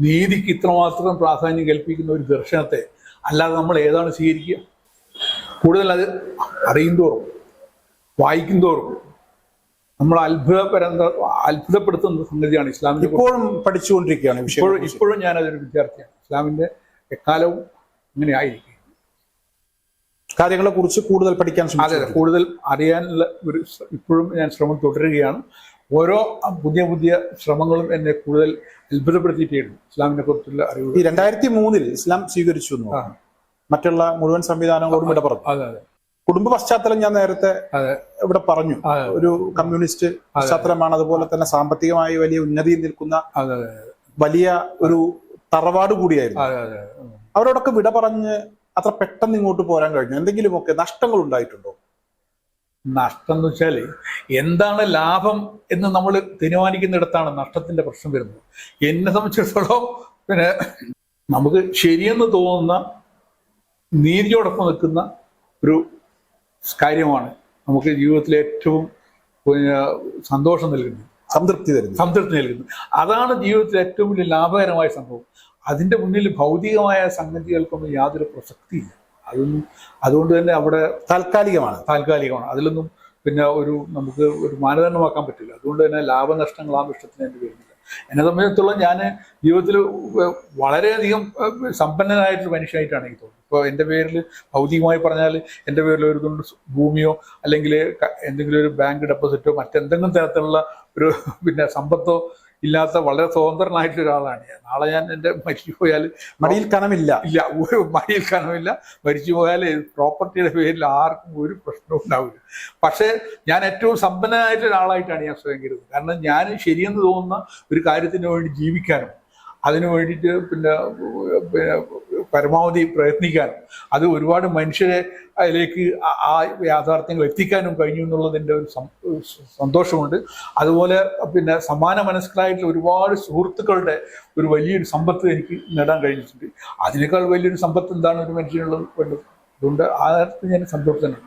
നീതിക്ക് ഇത്രമാത്രം പ്രാധാന്യം കൽപ്പിക്കുന്ന ഒരു ദർശനത്തെ അല്ലാതെ നമ്മൾ ഏതാണ് സ്വീകരിക്കുക? കൂടുതൽ അത് അറിയും തോറും വായിക്കും തോറും. നമ്മൾ അത്ഭുതപരന്ത അത്ഭുതപ്പെടുത്തുന്ന സംഗതിയാണ് ഇസ്ലാമിനെ കുറിച്ച്. ഇപ്പോഴും പഠിച്ചുകൊണ്ടിരിക്കുകയാണ് ഇപ്പോഴും ഇപ്പോഴും ഞാനതൊരു വിദ്യാർത്ഥിയാണ്. ഇസ്ലാമിന്റെ എക്കാലവും അങ്ങനെ ആയിരിക്കും. കാര്യങ്ങളെ കുറിച്ച് കൂടുതൽ പഠിക്കാൻ അതെ അതെ കൂടുതൽ അറിയാനുള്ള ഒരു ഇപ്പോഴും ഞാൻ ശ്രമം തുടരുകയാണ്. ഓരോ പുതിയ പുതിയ ശ്രമങ്ങളും എന്നെ കൂടുതൽ അത്ഭുതപ്പെടുത്തിയിട്ടുണ്ട് ഇസ്ലാമിനെ കുറിച്ചുള്ള അറിവ് ഈ രണ്ടായിരത്തി മൂന്നിൽ ഇസ്ലാം സ്വീകരിച്ചു മറ്റുള്ള മുഴുവൻ സംവിധാനങ്ങളോടും ഇടപെടും അതെ അതെ. കുടുംബ പശ്ചാത്തലം ഞാൻ നേരത്തെ ഇവിടെ പറഞ്ഞു. ഒരു കമ്മ്യൂണിസ്റ്റ് പശ്ചാത്തലമാണ് അതുപോലെ തന്നെ സാമ്പത്തികമായി വലിയ ഉന്നതിയിൽ നിൽക്കുന്ന വലിയ ഒരു തറവാട് കൂടിയായിരുന്നു. അവരോടൊക്കെ വിട പറഞ്ഞ് അത്ര പെട്ടെന്ന് ഇങ്ങോട്ട് പോരാൻ കഴിഞ്ഞു. എന്തെങ്കിലുമൊക്കെ നഷ്ടങ്ങൾ ഉണ്ടായിട്ടുണ്ടോ? നഷ്ടം എന്ന് വെച്ചാൽ എന്താണ് ലാഭം എന്ന് നമ്മൾ തീരുമാനിക്കുന്നിടത്താണ് നഷ്ടത്തിന്റെ പ്രശ്നം വരുന്നത്. എന്നെ സംബന്ധിച്ചിടത്തോളം പിന്നെ നമുക്ക് ശരിയെന്ന് തോന്നുന്ന നീതിയോടൊപ്പം നിൽക്കുന്ന ഒരു കാര്യമാണ് നമുക്ക് ജീവിതത്തിൽ ഏറ്റവും പിന്നെ സന്തോഷം നൽകുന്നത്. സംതൃപ്തി തരുന്നു സംതൃപ്തി നൽകുന്നത്. അതാണ് ജീവിതത്തിൽ ഏറ്റവും വലിയ ലാഭകരമായ സംഭവം. അതിന്റെ മുന്നിൽ ഭൗതികമായ സംഗതികൾക്കൊന്നും യാതൊരു പ്രസക്തിയില്ല. അതൊന്നും അതുകൊണ്ട് തന്നെ അവിടെ താൽക്കാലികമാണ്. താൽക്കാലികമാണ്. അതിലൊന്നും പിന്നെ ഒരു നമുക്ക് ഒരു മാനദണ്ഡമാക്കാൻ പറ്റില്ല. അതുകൊണ്ട് തന്നെ ലാഭനഷ്ടങ്ങൾ ആ വിഷയത്തിന് എന്റെ വരുന്നില്ല എന്നെ സംബന്ധിച്ചിടത്തോളം ഞാൻ ജീവിതത്തിൽ വളരെയധികം സമ്പന്നനായിട്ടൊരു മനുഷ്യനായിട്ടാണ് എനിക്ക് തോന്നുന്നത്. ഇപ്പോൾ എന്റെ പേരിൽ ഭൗതികമായി പറഞ്ഞാൽ എന്റെ പേരിൽ ഒരു ഭൂമിയോ അല്ലെങ്കിൽ എന്തെങ്കിലും ഒരു ബാങ്ക് ഡെപ്പോസിറ്റോ മറ്റെന്തെങ്കിലും തരത്തിലുള്ള ഒരു പിന്നെ സമ്പത്തോ ഇല്ലാത്ത വളരെ സ്വതന്ത്രനായിട്ടുള്ള ഒരാളാണ് ഞാൻ. നാളെ ഞാൻ എന്റെ മരിച്ചു പോയാൽ മടിയിൽ കനമില്ല. ഇല്ല ഒരു മടിയിൽ കനമില്ല. മരിച്ചു പോയാൽ പ്രോപ്പർട്ടിയുടെ പേരിൽ ആർക്കും ഒരു പ്രശ്നവും ഉണ്ടാവില്ല. പക്ഷേ ഞാൻ ഏറ്റവും സമ്പന്നനായിട്ടൊരാളായിട്ടാണ് ഞാൻ സ്വയം കരുതുന്നത്. കാരണം ഞാൻ ശരിയെന്ന് തോന്നുന്ന ഒരു കാര്യത്തിന് വേണ്ടി ജീവിക്കാനും അതിനു വേണ്ടിയിട്ട് പിന്നെ പിന്നെ പരമാവധി പ്രയത്നിക്കാനും അത് ഒരുപാട് മനുഷ്യരെ അതിലേക്ക് ആ- യാഥാർത്ഥ്യങ്ങൾ എത്തിക്കാനും കഴിഞ്ഞു എന്നുള്ളതിന്റെ ഒരു സന്തോഷമുണ്ട്. അതുപോലെ പിന്നെ സമാന മനസ്സിലായിട്ടുള്ള ഒരുപാട് സുഹൃത്തുക്കളുടെ ഒരു വലിയൊരു സമ്പത്ത് എനിക്ക് നേടാൻ കഴിഞ്ഞിട്ടുണ്ട്. അതിനേക്കാൾ വലിയൊരു സമ്പത്ത് എന്താണ് ഒരു മനുഷ്യനുള്ളത് വേണ്ടത് അതുകൊണ്ട് ആ തരത്തിൽ ഞാൻ സംതൃപ്തനാണ്